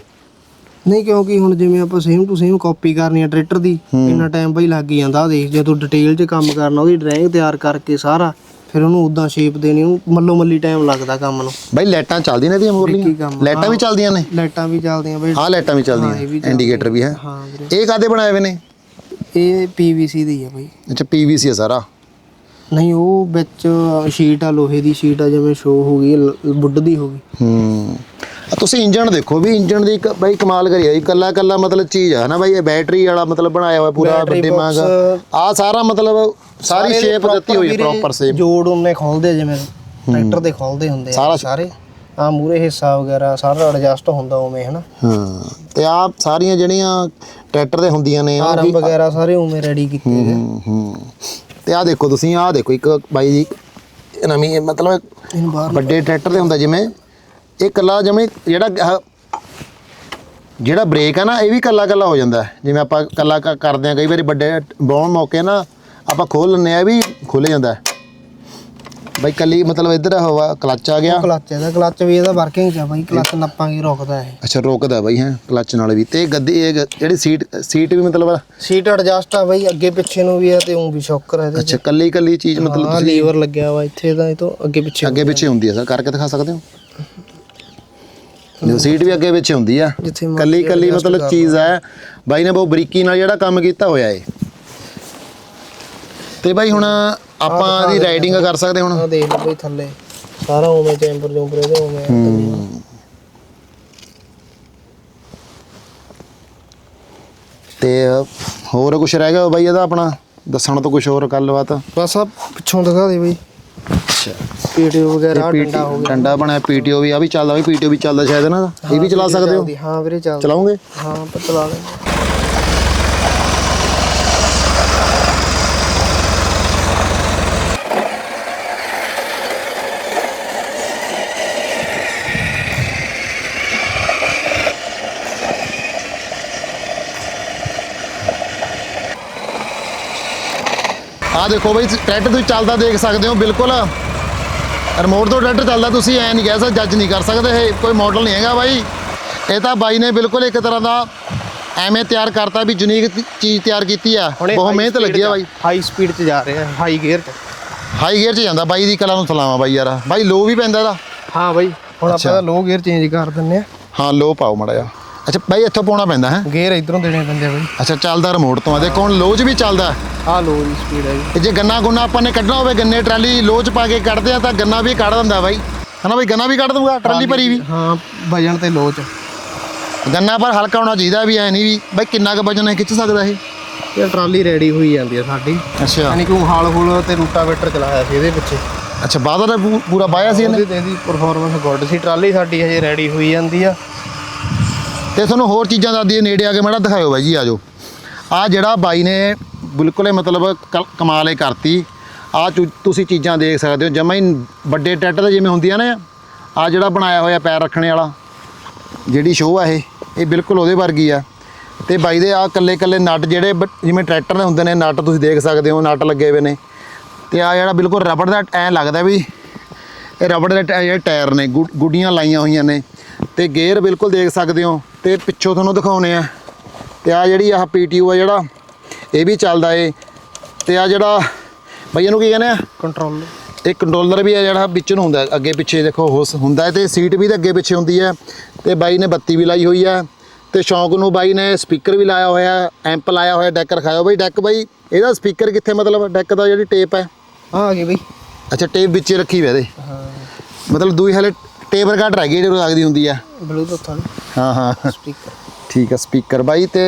ਨਹੀਂ ਕਿਉਂਕਿ ਹੁਣ ਜਿਵੇਂ ਆਪਾਂ ਸੇਮ ਟੂ ਸੇਮ ਕਾਪੀ ਕਰਨੀ ਹੈ ਟਰੈਕਟਰ ਦੀ ਇੰਨਾ ਟਾਈਮ ਬਈ ਲੱਗ ਹੀ ਜਾਂਦਾ ਦੇਖ ਜੇ ਤੂੰ ਡਿਟੇਲ 'ਚ ਕੰਮ ਕਰਨਾ ਉਹਦੀ ਡਰਾਇੰਗ ਤਿਆਰ ਕਰਕੇ ਸਾਰਾ ਫਿਰ ਉਹਨੂੰ ਉਦਾਂ ਸ਼ੇਪ ਦੇਣੀ ਉਹ ਮੱਲੋ ਮੱਲੀ ਟਾਈਮ ਲੱਗਦਾ ਕੰਮ ਨੂੰ। ਬਾਈ ਲਾਈਟਾਂ ਚੱਲਦੀਆਂ ਨੇ ਇਹਦੀਆਂ ਮੋਰਲੀਆਂ ਲਾਈਟਾਂ ਵੀ ਚੱਲਦੀਆਂ ਨੇ? ਲਾਈਟਾਂ ਵੀ ਚੱਲਦੀਆਂ ਬਈ। ਆਹ ਲਾਈਟਾਂ ਵੀ ਚੱਲਦੀਆਂ। ਇੰਡੀਕੇਟਰ ਵੀ ਹੈ। ਹਾਂ ਇਹ ਕਾਦੇ ਬਣਾਏ ਹੋਏ ਨੇ? ਇਹ PVC ਦੀ ਹੈ ਬਈ। ਅੱਛਾ ਪੀਵੀਸੀ ਹੈ ਸਾਰਾ। ਨਹੀਂ ਉਹ ਵਿੱਚ ਸ਼ੀਟ ਆ ਲੋਹੇ ਦੀ ਸ਼ੀਟ ਆ ਜਿਵੇਂ ਸ਼ੋ ਹੋ ਗਈ ਵੁੱਡ ਦੀ ਹੋ ਗਈ। ਹੂੰ। ਆ ਤੁਸੀਂ ਇੰਜਨ ਦੇਖੋ ਵੀ ਇੰਜਨ ਦੀ ਇੱਕ ਬਾਈ ਕਮਾਲ ਕਰੀ ਹੈ ਕੱਲਾ ਕੱਲਾ ਮਤਲਬ ਚੀਜ਼ ਹੈ ਨਾ ਬਾਈ ਇਹ ਬੈਟਰੀ ਵਾਲਾ ਮਤਲਬ ਬਣਾਇਆ ਹੋਇਆ ਪੂਰਾ ਵੱਡੇ ਮੰਗ। ਆ ਸਾਰਾ ਮਤਲਬ ਸਾਰੀ ਸ਼ੇਪ ਦਿੱਤੀ ਹੋਈ ਹੈ ਪ੍ਰੋਪਰ ਸੇਮ ਜੋੜ ਉਹਨੇ ਖੋਲਦੇ ਜਿਵੇਂ ਟਰੈਕਟਰ ਦੇ ਖੋਲਦੇ ਹੁੰਦੇ ਆ ਸਾਰਾ- ਆ ਮੂਰੇ ਹਿੱਸਾ ਵਗੈਰਾ ਸਾਰਾ ਐਡਜਸਟ ਹੁੰਦਾ ਉਵੇਂ ਹਨਾ। ਹਾਂ। ਤੇ ਆ ਸਾਰੀਆਂ ਜਿਹੜੀਆਂ ਟਰੈਕਟਰ ਦੇ ਹੁੰਦੀਆਂ ਨੇ ਆਰਮ ਵਗੈਰਾ ਸਾਰੇ ਉਵੇਂ ਰੈਡੀ ਕੀਤੇ ਗਏ ਹੂੰ ਹੂੰ। ਤੇ ਆ ਦੇਖੋ ਤੁਸੀਂ ਆ ਦੇਖੋ ਇੱਕ ਬਾਈ ਜੀ ਨਵੀਂ ਮਤਲਬ ਇਹਨੂੰ ਬਾਹਰ ਵੱਡੇ ਟਰੈਕਟਰ ਦੇ ਹੁੰਦਾ ਜਿਵੇਂ ਇਹ ਕੱਲਾ ਜਿਵੇਂ ਜਿਹੜਾ ਆਹ ਜਿਹੜਾ ਬ੍ਰੇਕ ਹੈ ਨਾ ਇਹ ਵੀ ਕੱਲਾ ਕੱਲਾ ਹੋ ਜਾਂਦਾ ਹੈ। ਜਿਵੇਂ ਆਪਾਂ ਕੱਲਾ ਕ- ਕਰਦੇ ਆ ਕਈ ਵਾਰੀ ਵੱਡੇ ਬੌਣ ਮੌਕੇ ਨਾ ਆਪਾਂ ਖੋਲ ਲੈਂਦੇ ਆ ਇਹ ਵੀ ਖੁੱਲ ਜਾਂਦਾ ਹੈ। ਬਾਈ ਕੱਲੀ ਮਤਲਬ ਇੱਧਰ ਹਵਾ ਕਲੱਚ ਆ ਗਿਆ? ਕਲੱਚ ਇਹਦਾ ਕਲੱਚ ਵੀ ਇਹਦਾ ਵਰਕਿੰਗ ਚ ਆ ਬਾਈ ਕਲੱਚ ਨੱਪਾਂਗੇ ਰੁਕਦਾ ਹੈ ਅੱਛਾ ਰੋਕਦਾ ਬਾਈ ਹੈ ਕਲੱਚ ਨਾਲ ਵੀ। ਤੇ ਇਹ ਗੱਦੀ ਇਹ ਗ- ਜਿਹੜੀ ਸੀਟ ਸੀਟ ਵੀ ਮਤਲਬ ਸੀਟ ਐਡਜਸਟ ਆ ਬਾਈ ਅੱਗੇ ਪਿੱਛੇ ਨੂੰ ਵੀ ਆ ਤੇ ਉਹ ਵੀ ਸ਼ੌਕਰ ਹੈ ਇਹਦੇ ਅੱਛਾ ਕੱਲੀ ਕੱਲੀ ਚੀਜ਼ ਮਤਲਬ ਹਾਂ ਲੀਵਰ ਲੱਗਿਆ ਵਾ ਇੱਥੇ ਦਾ ਇਹ ਤੋਂ ਅੱਗੇ ਪਿੱਛੇ ਅੱਗੇ ਪਿੱਛੇ ਹੁੰਦੀ ਹੈ ਸਰ ਕਰਕੇ ਦਿਖਾ ਸਕਦੇ ਹੋ? ਜੋ ਸੀਟ ਵੀ ਅੱਗੇ ਪਿੱਛੇ ਹੁੰਦੀ ਆ। ਜਿੱਥੇ ਕੱਲੀ ਕੱਲੀ ਮਤਲਬ ਚੀਜ਼ ਹੈ ਬਾਈ ਨੇ ਬਹੁਤ ਬਰੀਕੀ ਨਾਲ ਜਿਹੜਾ ਕੰਮ ਕੀਤਾ ਹੋਇਆ ਏ। ਤੇ ਬਾਈ ਹੁਣ ਆਪਾਂ ਦੀ ਰਾਈਡਿੰਗ ਕਰ ਸਕਦੇ ਹੁਣ। ਆ ਦੇਖ ਲਓ ਬਾਈ ਥੱਲੇ। ਸਾਰਾ ਉਵੇਂ ਚੈਂਬਰ ਜੂੰਬਰ ਇਹਦੇ ਉਵੇਂ ਆ। ਤੇ ਹੋਰ ਕੁਝ ਰਹਿ ਗਿਆ ਬਾਈ ਇਹਦਾ ਆਪਣਾ? ਦੱਸਣ ਤੋਂ ਕੁਝ ਹੋਰ ਗੱਲਬਾਤ? ਬਸ ਆ ਪਿੱਛੋਂ ਦਿਖਾ ਦੇ ਬਾਈ। ਅੱਛਾ। ਪੀਟੀਓ ਵਗੈਰਾ ਡੰਡਾ ਹੋ ਗਿਆ। ਡੰਡਾ ਬਣਿਆ ਪੀਟੀਓ ਵੀ ਆ ਵੀ ਚੱਲਦਾ ਵੀ ਪੀਟੀਓ ਵੀ ਚੱਲਦਾ ਸ਼ਾਇਦ ਨਾ ਇਹ ਵੀ ਚਲਾ ਸਕਦੇ ਹੋ? ਹਾਂ ਵੀਰੇ ਚੱਲ ਚਲਾਉਂਗੇ ਹਾਂ ਆਪਾਂ ਚਲਾ ਲੈਂਦੇ ਆ ਦੇਖੋ ਬਈ ਟਰੈਕਟਰ ਤੁਸੀਂ ਚੱਲਦਾ ਦੇਖ ਸਕਦੇ ਹੋ ਬਿਲਕੁਲ। ਰਿਮੋਟ ਤੋਂ ਟਰੈਕਟਰ ਚੱਲਦਾ ਤੁਸੀਂ ਐ ਨਹੀਂ ਕਹਿ ਸਕਦੇ ਜੱਜ ਨਹੀਂ ਕਰ ਸਕਦੇ ਇਹ ਕੋਈ ਮਾਡਲ ਨਹੀਂ ਹੈਗਾ ਬਾਈ। ਇਹ ਤਾਂ ਬਾਈ ਨੇ ਬਿਲਕੁਲ ਇੱਕ ਤਰ੍ਹਾਂ ਦਾ ਐਵੇਂ ਤਿਆਰ ਕਰਤਾ ਵੀ ਯੂਨੀਕ ਚੀਜ਼ ਤਿਆਰ ਕੀਤੀ ਆ। ਬਹੁਤ ਮਿਹਨਤ ਲੱਗੀ ਆ ਬਾਈ। ਹਾਈ ਸਪੀਡ 'ਚ ਜਾ ਰਹੇ ਹਾਈ ਗੇਅਰ 'ਚ। ਹਾਈ ਗੇਅਰ 'ਚ ਜਾਂਦਾ ਬਾਈ ਦੀ ਕਲਾ ਨੂੰ ਸਲਾਮਾ ਬਾਈ ਯਾਰ। ਬਾਈ ਲੋ ਵੀ ਪੈਂਦਾ ਇਹਦਾ। ਹਾਂ ਬਾਈ ਹੁਣ। ਆਪਾਂ ਲੋ ਗੇਅਰ ਚੇਂਜ ਕਰ ਦਿੰਨੇ ਆ ਹਾਂ ਲੋ ਪਾਓ ਮੜਾ ਜਾ ਅੱਛਾ ਬਾਈ ਇੱਥੋਂ ਪਾਉਣਾ ਪੈਂਦਾ ਹੈ? ਗੇਅਰ ਇਧਰੋਂ ਦੇਣੇ ਪੈਂਦੇ ਆ ਬਾਈ। ਅੱਛਾ ਚੱਲਦਾ ਰਿਮੋਟ ਤੋਂ ਆ। ਦੇਖੋ ਹੁਣ ਲੋਜ ਵੀ ਚੱਲਦਾ? ਆਹ ਲੋ ਦੀ ਸਪੀਡ ਹੈ ਜੀ। ਤੇ ਜੇ ਗੰਨਾ ਗੁੰਨਾ ਆਪਾਂ ਨੇ ਕੱਢਣਾ ਹੋਵੇ ਗੰਨੇ ਟਰਾਲੀ ਲੋਚ ਪਾ ਕੇ ਕੱਢਦੇ ਆ ਤਾਂ ਗੰਨਾ ਵੀ ਕੱਢ ਦਿੰਦਾ ਬਾਈ। ਹਨਾ ਬਾਈ ਗੰਨਾ ਵੀ ਕੱਢ ਦੂਗਾ ਟਰਾਲੀ ਭਰੀ ਵੀ? ਹਾਂ ਵਜਨ ਤੇ ਲੋਚ ਗੰਨਾ ਪਰ ਹਲਕਾ ਹੋਣਾ ਚਾਹੀਦਾ ਵੀ ਐ ਨਹੀਂ ਵੀ। ਬਾਈ ਕਿੰਨਾ ਕੁ ਵਜਨ ਹੈ ਖਿੱਚ ਸਕਦਾ ਇਹ? ਇਹ ਟਰਾਲੀ ਰੈਡੀ ਹੋਈ ਜਾਂਦੀ ਆ ਸਾਡੀ। ਅੱਛਾ। ਯਾਨੀ ਕਿ ਹਾਲ ਹੂਲ ਤੇ ਰੂਟਾਵੇਟਰ ਚਲਾਇਆ ਸੀ ਇਹਦੇ ਪਿੱਛੇ ਅੱਛਾ ਬਾਦਲ ਪੂਰਾ ਬਾਇਆ ਸੀ ਇਹਨੇ? ਇਹਦੀ ਪਰਫਾਰਮੈਂਸ ਗੁੱਡ ਸੀ। ਟਰਾਲੀ ਸਾਡੀ ਹਜੇ ਰੈਡੀ ਹੋਈ ਜਾਂਦੀ ਆ। ਤੇ ਤੁਹਾਨੂੰ ਹੋਰ ਚੀਜ਼ਾਂ ਦੱਸਦੀ ਨੇੜੇ ਆ ਕੇ ਮਾੜਾ ਦਿਖਾਇਓ ਬਾਈ ਜੀ ਆਜੋ ਆ ਜਿਹੜਾ ਬਾਈ ਨੇ ਬਿਲਕੁਲ ਹੀ ਮਤਲਬ ਕਲ- ਕਮਾਲ ਹੀ ਕਰਤੀ। ਆ ਤੁਸੀਂ ਚੀਜ਼ਾਂ ਦੇਖ ਸਕਦੇ ਹੋ, ਜਮਾਂ ਹੀ ਵੱਡੇ ਟਰੈਕਟਰ ਜਿਵੇਂ ਹੁੰਦੀਆਂ ਨੇ, ਆ ਜਿਹੜਾ ਬਣਾਇਆ ਹੋਇਆ ਪੈਰ ਰੱਖਣੇ ਵਾਲਾ, ਜਿਹੜੀ ਸ਼ੋਅ ਆ ਇਹ ਇਹ ਬਿਲਕੁਲ ਉਹਦੇ ਵਰਗੀ ਆ। ਤੇ ਬਾਈ ਦੇ ਆ ਕੱਲੇ ਕੱਲੇ ਨਟ ਜਿਹੜੇ ਬ- ਜਿਵੇਂ ਟਰੈਕਟਰ ਦੇ ਹੁੰਦੇ ਨੇ, ਨਟ ਤੁਸੀਂ ਦੇਖ ਸਕਦੇ ਹੋ, ਨਟ ਲੱਗੇ ਹੋਏ ਨੇ। ਤੇ ਆ ਜਿਹੜਾ ਬਿਲਕੁਲ ਰਬੜ ਦਾ ਐ ਲੱਗਦਾ ਵੀ, ਇਹ ਰਬੜ ਦੇ ਟੈ- ਜਿਹੜੇ ਟਾਇਰ ਨੇ, ਗੁ- ਗੁੱਡੀਆਂ ਲਾਈਆਂ ਹੋਈਆਂ ਨੇ। ਤੇ ਗੇਅਰ ਬਿਲਕੁਲ ਦੇਖ ਸਕਦੇ ਹੋ ਤੇ ਪਿੱਛੋਂ ਤੁਹਾਨੂੰ ਦਿਖਾਉਨੇ ਆ। ਤੇ ਆ ਜਿਹੜੀ ਆਹ ਪੀਟੀਓ ਆ ਜਿਹੜਾ ਇਹ ਵੀ ਚੱਲਦਾ ਏ। ਤੇ ਆ ਜਿਹੜਾ ਬਈ ਇਹਨੂੰ ਕੀ ਕਹਿੰਦੇ ਆ? ਕੰਟਰੋਲ ਇਹ ਕੰਟਰੋਲਰ ਵੀ ਹੈ ਜਿਹੜਾ ਵਿੱਚ ਨੂੰ ਹੁੰਦਾ ਅੱਗੇ ਪਿੱਛੇ ਦੇਖੋ ਹੋਸ ਹੁੰਦਾ ਤੇ ਸੀਟ ਵੀ ਤੇ ਅੱਗੇ ਪਿੱਛੇ ਹੁੰਦੀ ਹੈ ਤੇ ਬਾਈ ਨੇ ਬੱਤੀ ਵੀ ਲਾਈ ਹੋਈ ਹੈ ਤੇ ਸ਼ੌਂਕ ਨੂੰ ਬਾਈ ਨੇ ਸਪੀਕਰ ਵੀ ਲਾਇਆ ਹੋਇਆ ਐਂਪ ਲਾਇਆ ਹੋਇਆ ਡੈਕ ਰਖਾਇਆ ਬਈ ਡੈਕ ਬਾਈ ਇਹਦਾ ਸਪੀਕਰ ਕਿੱਥੇ ਮਤਲਬ ਡੈਕ ਦਾ ਜਿਹੜੀ ਟੇਪ ਹੈ ਆ ਆ ਗਈ ਬਈ। ਅੱਛਾ ਟੇਪ ਵਿੱਚ ਰੱਖੀ ਹੋਈ ਹੈ ਇਹਦੇ। ਹਾਂ। ਮਤਲਬ ਦੂਈ ਹਲੇ ਟੇਪ ਘੱਟ ਰਹਿ ਗਈ ਜਿਹੜੀ ਲੱਗਦੀ ਹੁੰਦੀ ਆ। ਬਲੂਟੁੱਥ ਵਾਲੀ। ਹਾਂ ਹਾਂ। ਸਪੀਕਰ ਠੀਕ ਹੈ ਸਪੀਕਰ ਬਾਈ ਤੇ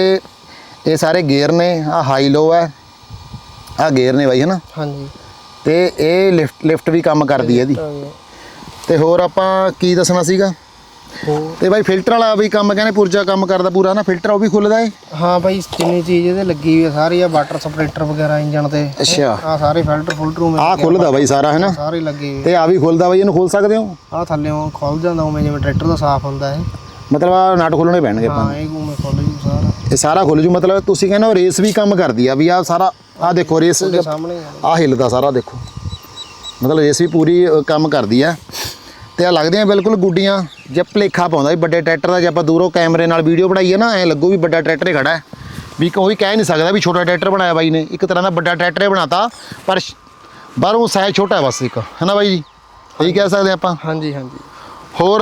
ਇਹ ਸਾਰੇ ਗੇਅਰ ਨੇ ਆ ਹਾਈ ਲੋ ਹੈ ਆ ਗੇਅਰ ਨੇ ਬਾਈ ਹਨਾ? ਹਾਂਜੀ। ਤੇ ਇਹ ਲਿਫਟ ਲਿਫਟ ਵੀ ਕੰਮ ਕਰਦੀ ਹੈ ਇਹਦੀ। ਆ ਤੇ ਹੋਰ ਆਪਾਂ ਕੀ ਦੱਸਣਾ ਸੀਗਾ? ਤੇ ਬਾਈ ਫਿਲਟਰ ਵਾਲਾ ਵੀ ਕੰਮ ਕਹਿੰਦੇ ਪੁਰਜਾ ਕੰਮ ਕਰਦਾ ਪੂਰਾ ਨਾ ਫਿਲਟਰ ਉਹ ਵੀ ਖੁੱਲਦਾ ਏ? ਹਾਂ ਬਾਈ ਜਿੰਨੀ ਚੀਜ਼ ਇਹਦੇ ਲੱਗੀ ਹੋਈ ਆ ਸਾਰੀ ਆ ਵਾਟਰ ਸਪਰੇਟਰ ਵਗੈਰਾ ਇੰਜਨ ਤੇ। ਅੱਛਾ। ਆ ਸਾਰੇ ਫਿਲਟਰ ਫੁਲਟਰ ਆਹ ਖੁੱਲਦਾ ਬਾਈ ਸਾਰਾ ਹੈ ਨਾ? ਸਾਰੇ ਲੱਗੇ ਹੋਏ ਤੇ ਆ ਵੀ ਖੁੱਲਦਾ ਬਾਈ ਇਹਨੂੰ ਖੋਲ ਸਕਦੇ ਹੋ? ਆ ਥੱਲੇੋਂ ਖੁੱਲ ਜਾਂਦਾ ਉਵੇਂ ਜਿਵੇਂ ਟਰੈਕਟਰ ਦਾ ਸਾਫ਼ ਹੁੰਦਾ ਹੈ ਮਤਲਬ ਆ ਨਟ ਖੋਲਣੇ ਪੈਣਗੇ ਆਪਾਂ ਹਾਂ ਇਹ ਉਵੇਂ ਖੁੱਲ ਜੂ ਸਾਰਾ। ਇਹ ਸਾਰਾ ਖੁੱਲ ਜੂ ਮਤਲਬ ਤੁਸੀਂ ਕਹਿੰਦੇ ਹੋ ਰੇਸ ਵੀ ਕੰਮ ਕਰਦੀ ਆ ਵੀ ਆ ਸਾਰਾ ਆ ਦੇਖੋ ਰੇਸ ਸਾਹਮਣੇ ਹੀ ਆ। ਆ ਹਿੱਲਦਾ ਸਾਰਾ ਦੇਖੋ। ਮਤਲਬ ਰੇਸ ਵੀ ਪੂਰੀ ਕੰਮ ਕਰਦੀ ਆ। ਤੇ ਆ ਲੱਗਦੀਆਂ ਬਿਲਕੁਲ ਗੁੱਡੀਆਂ ਜੇ ਭਲੇਖਾ ਪਾਉਂਦਾ ਵੀ ਵੱਡੇ ਟਰੈਕਟਰ ਦਾ ਜੇ ਆਪਾਂ ਦੂਰੋਂ ਕੈਮਰੇ ਨਾਲ ਵੀਡੀਓ ਬਣਾਈਏ ਨਾ ਐ ਲੱਗੂ ਵੀ ਵੱਡਾ ਟਰੈਕਟਰ ਹੀ ਖੜਾ ਹੈ। ਵੀ ਕੋਈ ਕਹਿ ਨਹੀਂ ਸਕਦਾ ਵੀ ਛੋਟਾ ਟਰੈਕਟਰ ਬਣਾਇਆ ਬਾਈ ਨੇ। ਇੱਕ ਤਰ੍ਹਾਂ ਦਾ ਵੱਡਾ ਟਰੈਕਟਰ ਹੀ ਬਣਾਤਾ ਪਰ ਬਾਹਰੋਂ ਸਾਈਜ਼ ਛੋਟਾ ਬਸ ਇੱਕ। ਹੈ ਨਾ ਬਾਈ ਜੀ? ਇਹੀ ਕਹਿ ਸਕਦੇ ਆਪਾਂ। ਹਾਂਜੀ ਹਾਂਜੀ। ਹੋਰ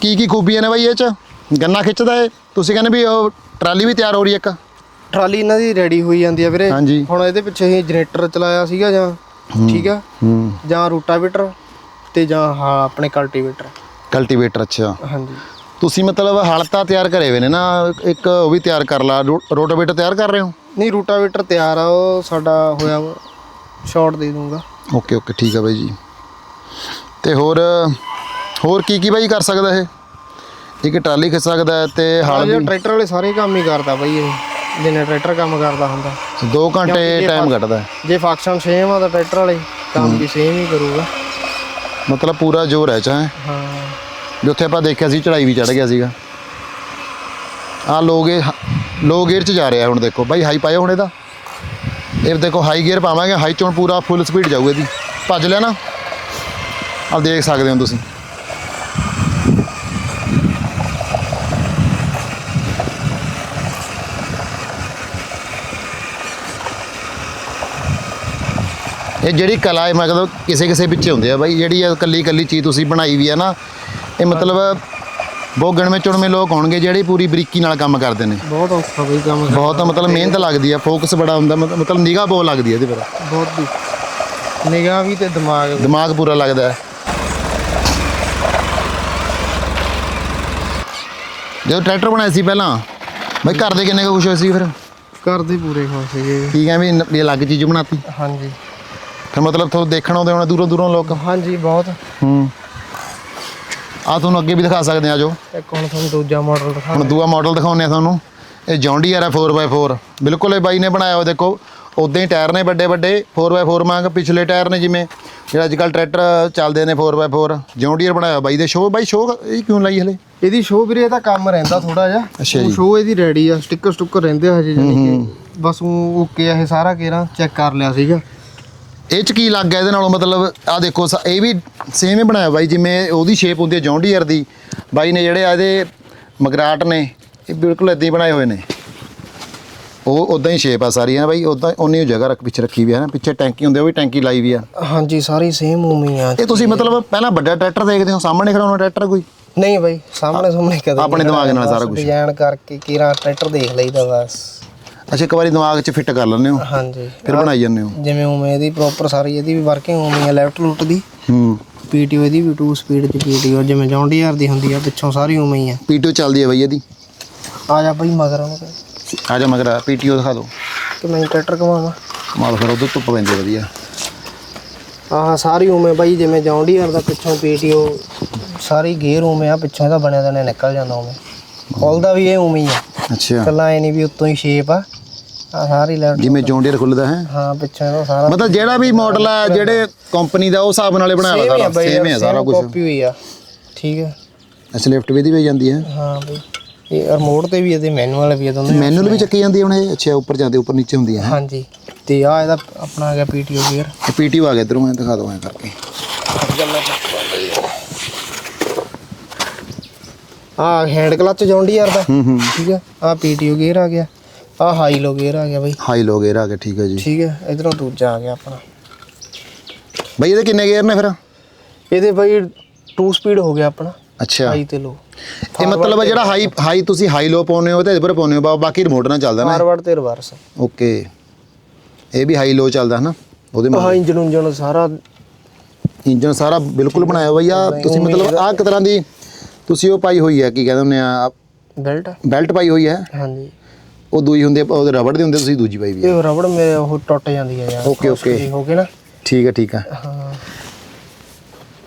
ਕੀ ਕੀ ਖੂਬੀਆਂ ਨੇ ਬਾਈ ਇਹ ਚ? ਗੰਨਾ ਖਿੱਚਦਾ ਏ ਤੁਸੀਂ ਕਹਿੰਦੇ ਵੀ ਉਹ ਟਰਾਲੀ ਵੀ ਤਿਆਰ ਹੋ ਰਹੀ ਇੱਕ? ਟਰਾਲੀ ਇਹਨਾਂ ਦੀ ਰੈਡੀ ਹੋਈ ਜਾਂਦੀ ਆ ਵੀਰੇ। ਹਾਂਜੀ। ਹੁਣ ਇਹਦੇ ਪਿੱਛੇ ਅਸੀਂ ਜਨਰੇਟਰ ਚਲਾਇਆ ਸੀਗਾ ਜਾਂ ਠੀਕ ਆ? ਜਾਂ ਰੂਟਾਵੇਟਰ। ਤੇ ਜਾਂ ਹਾਂ ਆਪਣੇ ਕਲਟੀਵੇਟਰ ਕਲਟੀਵੇਟਰ ਅੱਛਾ। ਹਾਂਜੀ। ਤੁਸੀਂ ਮਤਲਬ ਹਲ ਤਾਂ ਤਿਆਰ ਕਰੇ ਹੋਏ ਨੇ ਨਾ ਇੱਕ ਉਹ ਵੀ ਤਿਆਰ ਕਰ ਲਾ ਰੋਟਾਵੇਟਰ ਤਿਆਰ ਕਰ ਰਹੇ ਹੋ? ਨਹੀਂ ਰੂਟਾਵੇਟਰ ਤਿਆਰ ਆ ਉਹ ਸਾਡਾ ਹੋਇਆ ਸ਼ਾਰਟ ਦੇ ਦੂੰਗਾ ਓਕੇ ਓਕੇ ਠੀਕ ਆ ਬਾਈ ਜੀ। ਤੇ ਹੋਰ ਹੋਰ ਕੀ ਕੀ ਬਾਈ ਕਰ ਸਕਦਾ ਇਹ? ਇੱਕ ਟਰਾਲੀ ਖਿੱਚ ਸਕਦਾ ਹੈ ਤੇ ਹਲ ਵੀ ਟਰੈਕਟਰ ਵਾਲੇ ਸਾਰੇ ਕੰਮ ਹੀ ਕਰਦਾ ਬਾਈ ਇਹ ਜਿੰਨੇ ਟਰੈਕਟਰ ਕੰਮ ਕਰਦਾ ਹੁੰਦਾ। 2 ਘੰਟੇ ਟਾਈਮ ਹੈ। ਜੇ ਫੰਕਸ਼ਨ ਸੇਮ ਆ ਤਾਂ ਟਰੈਕਟਰ ਵਾਲੇ ਕੰਮ ਵੀ ਸੇਮ ਹੀ ਕਰੂਗਾ। ਮਤਲਬ ਪੂਰਾ ਜ਼ੋਰ ਹੈ ਚਾਹੇ। ਹਾਂ। ਜਿੱਥੇ ਆਪਾਂ ਦੇਖਿਆ ਸੀ ਚੜਾਈ ਵੀ ਚੜ ਗਿਆ ਸੀਗਾ। ਆ ਲੋਗ ਲੋ ਗੇਅਰ ਚ ਜਾ ਰਿਹਾ ਹੁਣ ਦੇਖੋ। ਬਾਈ ਹਾਈ ਪਾਇਆ ਹੁਣ ਇਹਦਾ। ਇਹ ਦੇਖੋ ਹਾਈ ਗੇਅਰ ਪਾਵਾਂਗੇ। ਹਾਈ ਚੋਂ ਪੂਰਾ ਫੁੱਲ ਸਪੀਡ ਜਾਊ ਇਹਦੀ। ਭੱਜ ਲਿਆ ਨਾ। ਆ ਦੇਖ ਸਕਦੇ ਹੋ ਤੁਸੀਂ। ਇਹ ਜਿਹੜੀ ਕਲਾ ਹੈ ਮੈਂ ਕਹਿੰਦਾ ਕਿਸੇ ਕਿਸੇ ਪਿੱਛੇ ਹੁੰਦੇ ਆ ਬਾਈ ਜਿਹੜੀ ਇਹ ਕੱਲੀ ਕੱਲੀ ਚੀਜ਼ ਤੁਸੀਂ ਬਣਾਈ ਵੀ ਆ ਨਾ ਇਹ ਮਤਲਬ ਬਹੁਤ ਗਿਣਵੇਂ ਚੁਣਵੇਂ ਲੋਕ ਹੋਣਗੇ ਜਿਹੜੇ ਪੂਰੀ ਬਰੀਕੀ ਨਾਲ ਕੰਮ ਕਰਦੇ ਨੇ। ਬਹੁਤ ਔਖਾ ਬਈ ਕੰਮ ਕਰਨਾ। ਬਹੁਤ ਮਤਲਬ ਮਿਹਨਤ ਲੱਗਦੀ ਆ ਫੋਕਸ ਬੜਾ ਹੁੰਦਾ ਮਤ- ਮਤਲਬ ਨਿਗਾਹ ਬਹੁਤ ਲੱਗਦੀ ਹੈ ਇਹਦੇ ਪਰ। ਬਹੁਤ ਨਿਗਾਹ ਵੀ ਤੇ ਦਿਮਾਗ ਵੀ। ਦਿਮਾਗ ਪੂਰਾ ਲੱਗਦਾ ਹੈ। ਜਦੋਂ ਟਰੈਕਟਰ ਬਣਾਇਆ ਸੀ ਪਹਿਲਾਂ ਬਈ ਘਰ ਦੇ ਕਿੰਨੇ ਕੁ ਖੁਸ਼ ਹੋਏ ਸੀ ਫਿਰ? ਕਰਦੇ ਪੂਰੇ ਖੁਸ਼ ਸੀਗੇ। ਕੀ ਕਹਿੰਦੇ ਵੀ ਇਹ ਅਲੱਗ ਚੀਜ਼ ਬਣਾਤੀ। ਹਾਂਜੀ। ਫਿਰ ਮਤਲਬ ਤੁਹਾਨੂੰ ਦੇਖਣ ਆਉਂਦੇ ਹੋਣੇ ਦੂਰੋਂ ਦੂਰੋਂ ਲੋਕ? ਹਾਂਜੀ ਬਹੁਤ। ਹੂੰ। ਆ ਤੁਹਾਨੂੰ ਅੱਗੇ ਵੀ ਦਿਖਾ ਸਕਦੇ ਆ ਜੋ ਇੱਕ ਹੁਣ ਤੁਹਾਨੂੰ ਦੂਜਾ ਮਾਡਲ ਦਿਖਾ ਹੁਣ ਦੂਆ ਮਾਡਲ ਦਿਖਾਉਂਦੇ ਆ ਤੁਹਾਨੂੰ। ਇਹ ਜੌਂਡੀਅਰ ਹੈ 4x4 ਬਿਲਕੁਲ ਇਹ ਬਾਈ ਨੇ ਬਣਾਇਆ ਹੋਇਆ ਦੇਖੋ ਉਦਾਂ ਹੀ ਟਾਇਰ ਨੇ ਵੱਡੇ ਵੱਡੇ 4x4 ਮੰਗ ਪਿਛਲੇ ਟਾਇਰ ਨੇ ਜਿਵੇਂ ਜਿਹੜਾ ਅੱਜ ਕੱਲ ਟਰੈਕਟਰ ਚੱਲਦੇ ਨੇ 4x4 ਜੌਂਡੀਅਰ ਬਣਾਇਆ ਬਾਈ ਦੇ ਸ਼ੋਅ ਬਾਈ ਸ਼ੋਅ ਇਹ ਕਿਉਂ ਲਾਈ ਹਲੇ? ਇਹਦੀ ਸ਼ੋਅ ਵੀਰੇ ਇਹਦਾ ਕੰਮ ਰਹਿੰਦਾ ਥੋੜਾ ਜਿਹਾ। ਅੱਛਾ ਉਹ ਜੀ। ਸ਼ੋਅ ਇਹਦੀ ਰੈਡੀ ਆ ਸਟicker ਸਟੁੱਕਰ ਰਹਿੰਦੇ ਆ ਹਜੇ ਜਾਨੀ ਕਿ। ਬਸ ਉਹ ਓਕੇ ਆ ਇਹ ਸਾਰਾ ਕੇਰਾ ਚੈੱਕ ਕਰ ਲਿਆ ਸੀਗਾ। ਇਹ ਚ ਕੀ ਲੱਗ ਗਿਆ ਇਹਦੇ ਨਾਲੋਂ ਮਤਲਬ ਆ ਦੇਖੋ ਸ- ਇਹ ਵੀ ਸੇਮ ਹੀ ਬਣਾਇਆ ਬਾਈ ਜਿਵੇਂ ਉਹਦੀ ਸ਼ੇਪ ਹੁੰਦੀ ਹੈ ਜੌਂਡੀਅਰ ਦੀ। ਬਾਈ ਨੇ ਜਿਹੜੇ ਆ ਇਹਦੇ ਮਗਰਾਟ ਨੇ ਇਹ ਬਿਲਕੁਲ ਇਦਾਂ ਹੀ ਬਣਾਏ ਹੋਏ ਨੇ। ਉਹ ਉਦਾਂ ਹੀ ਸ਼ੇਪ ਆ ਸਾਰੀਆਂ ਬਾਈ? ਉਦਾਂ ਉਨੀ ਜਗ੍ਹਾ ਰੱਖ ਪਿੱਛੇ ਰੱਖੀ ਵੀ ਹੈ ਨਾ ਪਿੱਛੇ ਟੈਂਕੀ ਹੁੰਦੀ ਆ, ਉਹ ਵੀ ਟੈਂਕੀ ਲਾਈ ਵੀ ਆ। ਹਾਂਜੀ ਸਾਰੀ ਸੇਮ ਹੀ ਆ। ਇਹ ਤੁਸੀਂ ਮਤਲਬ ਪਹਿਲਾਂ ਵੱਡਾ ਟਰੈਕਟਰ ਦੇਖਦੇ ਹੋ ਸਾਹਮਣੇ ਖੜਾ ਹੋਣਾ ਟਰੈਕਟਰ ਕੋਈ? ਨਹੀਂ ਬਾਈ ਸਾਹਮਣੇ ਸਾਹਮਣੇ ਕਦੇ ਆਪਣੇ ਦਿਮਾਗ ਨਾਲ ਸਾਰਾ ਕੁਛ। ਡਿਜ਼ਾਈਨ ਕਰਕੇ ਕੀਰਾ ਟਰੈਕਟਰ ਦੇਖ ਲਈਦਾ ਬਸ। ਅੱਛਾ ਇੱਕ ਵਾਰੀ ਦਿਮਾਗ 'ਚ ਫਿੱਟ ਕਰ ਲੈਂਦੇ ਹੋ। ਹਾਂਜੀ। ਫਿਰ ਬਣਾਈ ਜਾਂਦੇ ਹੋ। ਜਿਵੇਂ ਉਵੇਂ ਇਹਦੀ ਪ੍ਰੋਪਰ ਸਾਰੀ ਇਹਦੀ ਵੀ ਵਰਕਿੰਗ ਉਵੇਂ ਹੈ ਲੈਫਟ ਲੁੱਟ ਦੀ। ਹੂੰ। ਪੀਟੀਓ ਇਹਦੀ ਵੀ 2 ਸਪੀਡ ਦੀ ਪੀਟੀਓ ਜਿਵੇਂ ਜੌਂਡੀਆਰ ਦੀ ਹੁੰਦੀ ਆ ਪਿੱਛੋਂ ਸਾਰੀ ਉਵੇਂ ਹੀ ਆ। ਪੀਟੀਓ ਚੱਲਦੀ ਹੈ ਬਈ ਇਹਦੀ? ਆ ਜਾ ਬਾਈ ਮਗਰ ਉਹਨੂੰ। ਆ ਜਾ ਮਗਰ ਪੀਟੀਓ ਦਿਖਾ ਦਿਓ। ਕਿ ਮੈਂ ਟਰੈਕਟਰ ਘਮਾਵਾਂ। ਮਾਲ ਫਿਰ ਉਧਰ ਧੁੱਪ ਪੈਂਦੀ ਵਧੀਆ। ਆਹ ਸਾਰੀ ਉਵੇਂ ਬਾਈ ਜਿਵੇਂ ਜੌਂਡੀਆਰ ਦਾ ਪਿੱਛੋਂ ਪੀਟੀਓ ਸਾਰੀ ਗੇਅਰ ਉਵੇਂ ਆ ਪਿੱਛੋਂ ਇਹਦਾ ਬਣਿਆ ਦਾ ਨਿਕਲ ਜਾਂਦਾ ਉਵੇਂ। ਖੋਲਦਾ ਵੀ ਇਹ ਉਵੇਂ ਹੀ ਆ। ਅੱਛਾ। ਕੱਲਾ ਐ ਨਹੀਂ ਵੀ ਉੱਤੋਂ ਹੀ ਸ਼ੇਪ ਆ। ਆ ਸਾਰੀ ਲੈਫਟ ਜਿਵੇਂ ਜੌਂਡੀਅਰ ਖੁੱਲਦਾ ਹੈ। ਹਾਂ ਪਿੱਛੋਂ ਇਹਦਾ ਸਾਰਾ ਮਤਲਬ ਜਿਹੜਾ ਵੀ ਮਾਡਲ ਹੈ ਜਿਹੜੇ ਕੰਪਨੀ ਦਾ ਉਹ ਹਿਸਾਬ ਨਾਲੇ ਬਣਾਇਆ ਸੇਮ ਹੀ ਹੋਇਆ ਆ ਸਾਰਾ ਬਾਈ ਸੇਮ ਹੈ ਸਾਰਾ ਕੁਝ ਕਾਪੀ ਹੋਈ ਆ ਠੀਕ ਹੈ। ਅੱਛਾ ਲਿਫਟ ਵੀ ਇਹਦੀ ਵੀ ਜਾਂਦੀ ਹੈ। ਹਾਂ ਬਈ ਇਹ ਰਿਮੋਟ ਤੇ ਵੀ ਇਹਦੇ ਮੈਨੂਅਲ ਵੀ ਆ ਦੋਨੋਂ। ਮੈਨੂਅਲ ਵੀ ਚੱਕੀ ਜਾਂਦੀ ਹੈ ਹੁਣ ਇਹ ਅੱਛਾ ਉੱਪਰ ਜਾਂਦੇ ਉੱਪਰ ਨੀਚੇ ਹੁੰਦੀ ਹੈ ਹਾਂਜੀ ਤੇ ਆ ਇਹਦਾ ਆਪਣਾ ਆ ਗਿਆ ਪੀਟੀਓ ਗੇਅਰ ਇਹ ਪੀਟੀਓ ਆ ਗਿਆ ਇਧਰੋਂ ਮੈਂ ਦਿਖਾ ਦਵਾਂ ਕਰਕੇ। ਆ ਹੈਂਡ ਕਲਚ ਜੌਂਡੀ ਯਾਰ ਦਾ ਹੂੰ ਹੂੰ। ਠੀਕ ਹੈ। ਆ ਪੀਟੀਓ ਗੇਅਰ ਆ ਗਿਆ। ਆ ਹਾਈ ਲੋ ਗੇਅਰ ਆ ਗਿਆ ਬਈ। ਹਾਈ ਲੋ ਗੇਅਰ ਆ ਗਿਆ ਠੀਕ ਹੈ ਜੀ। ਠੀਕ ਹੈ ਇਧਰੋਂ ਦੂਜਾ ਆ ਗਿਆ ਆਪਣਾ। ਬਈ ਇਹਦੇ ਕਿੰਨੇ ਗੇਅਰ ਨੇ ਫਿਰ? ਇਹਦੇ ਬਈ 2 ਸਪੀਡ ਹੋ ਗਿਆ ਆਪਣਾ ਅੱਛਾ। ਹਾਈ ਤੇ ਲੋ ਇਹ ਮਤਲਬ ਜਿਹੜਾ ਹਾਈ ਹਾਈ ਤੁਸੀਂ ਹਾਈ ਲੋ ਪਾਉਨੇ ਹੋ ਤੇ ਇਹਦੇ ਪਰ ਪਾਉਨੇ ਹੋ ਬਾਕੀ ਰਿਮੋਟ ਨਾਲ ਚੱਲਦਾ ਨਾ ਫਾਰਵਰਡ ਤੇ ਰਿਵਰਸ ਓਕੇ ਇਹ ਵੀ ਹਾਈ ਲੋ ਚੱਲਦਾ ਹੈ ਨਾ ਉਹਦੇ ਆਹ ਮਤਲਬ। ਇੰਜਨ ਉਂਜਨ ਸਾਰਾ ਇੰਜਨ ਸਾਰਾ ਬਿਲਕੁਲ ਬਣਾਇਆ ਹੋਇਆ। ਆ ਤੁਸੀਂ ਮਤਲਬ ਆਹ ਇੱਕ ਤਰ੍ਹਾਂ ਦੀ ਤੁਸੀਂ ਉਹ ਪਾਈ ਹੋਈ ਹੈ ਕੀ ਕਹਿੰਦੇ ਹੁੰਦੇ ਆ ਬੈਲਟ ਬੈਲਟ ਪਾਈ ਹੋਈ ਹੈ? ਹਾਂਜੀ। ਉਹ ਦੂਈ ਹੁੰਦੀ ਆ, ਉਹਦੇ ਰਬੜ ਦੀ ਹੁੰਦੀ ਆ, ਤੁਸੀਂ ਦੂਜੀ ਪਾਈ ਵੀ ਇਹ ਰਬੜ ਮੇਰੇ ਉਹ ਟੁੱਟ ਜਾਂਦੀ ਹੈ ਯਾਰ ਓਕੇ, ਓਕੇ। ਹੋ ਗਏ ਨਾ। ਠੀਕ ਹੈ ਠੀਕ ਹਾਂ।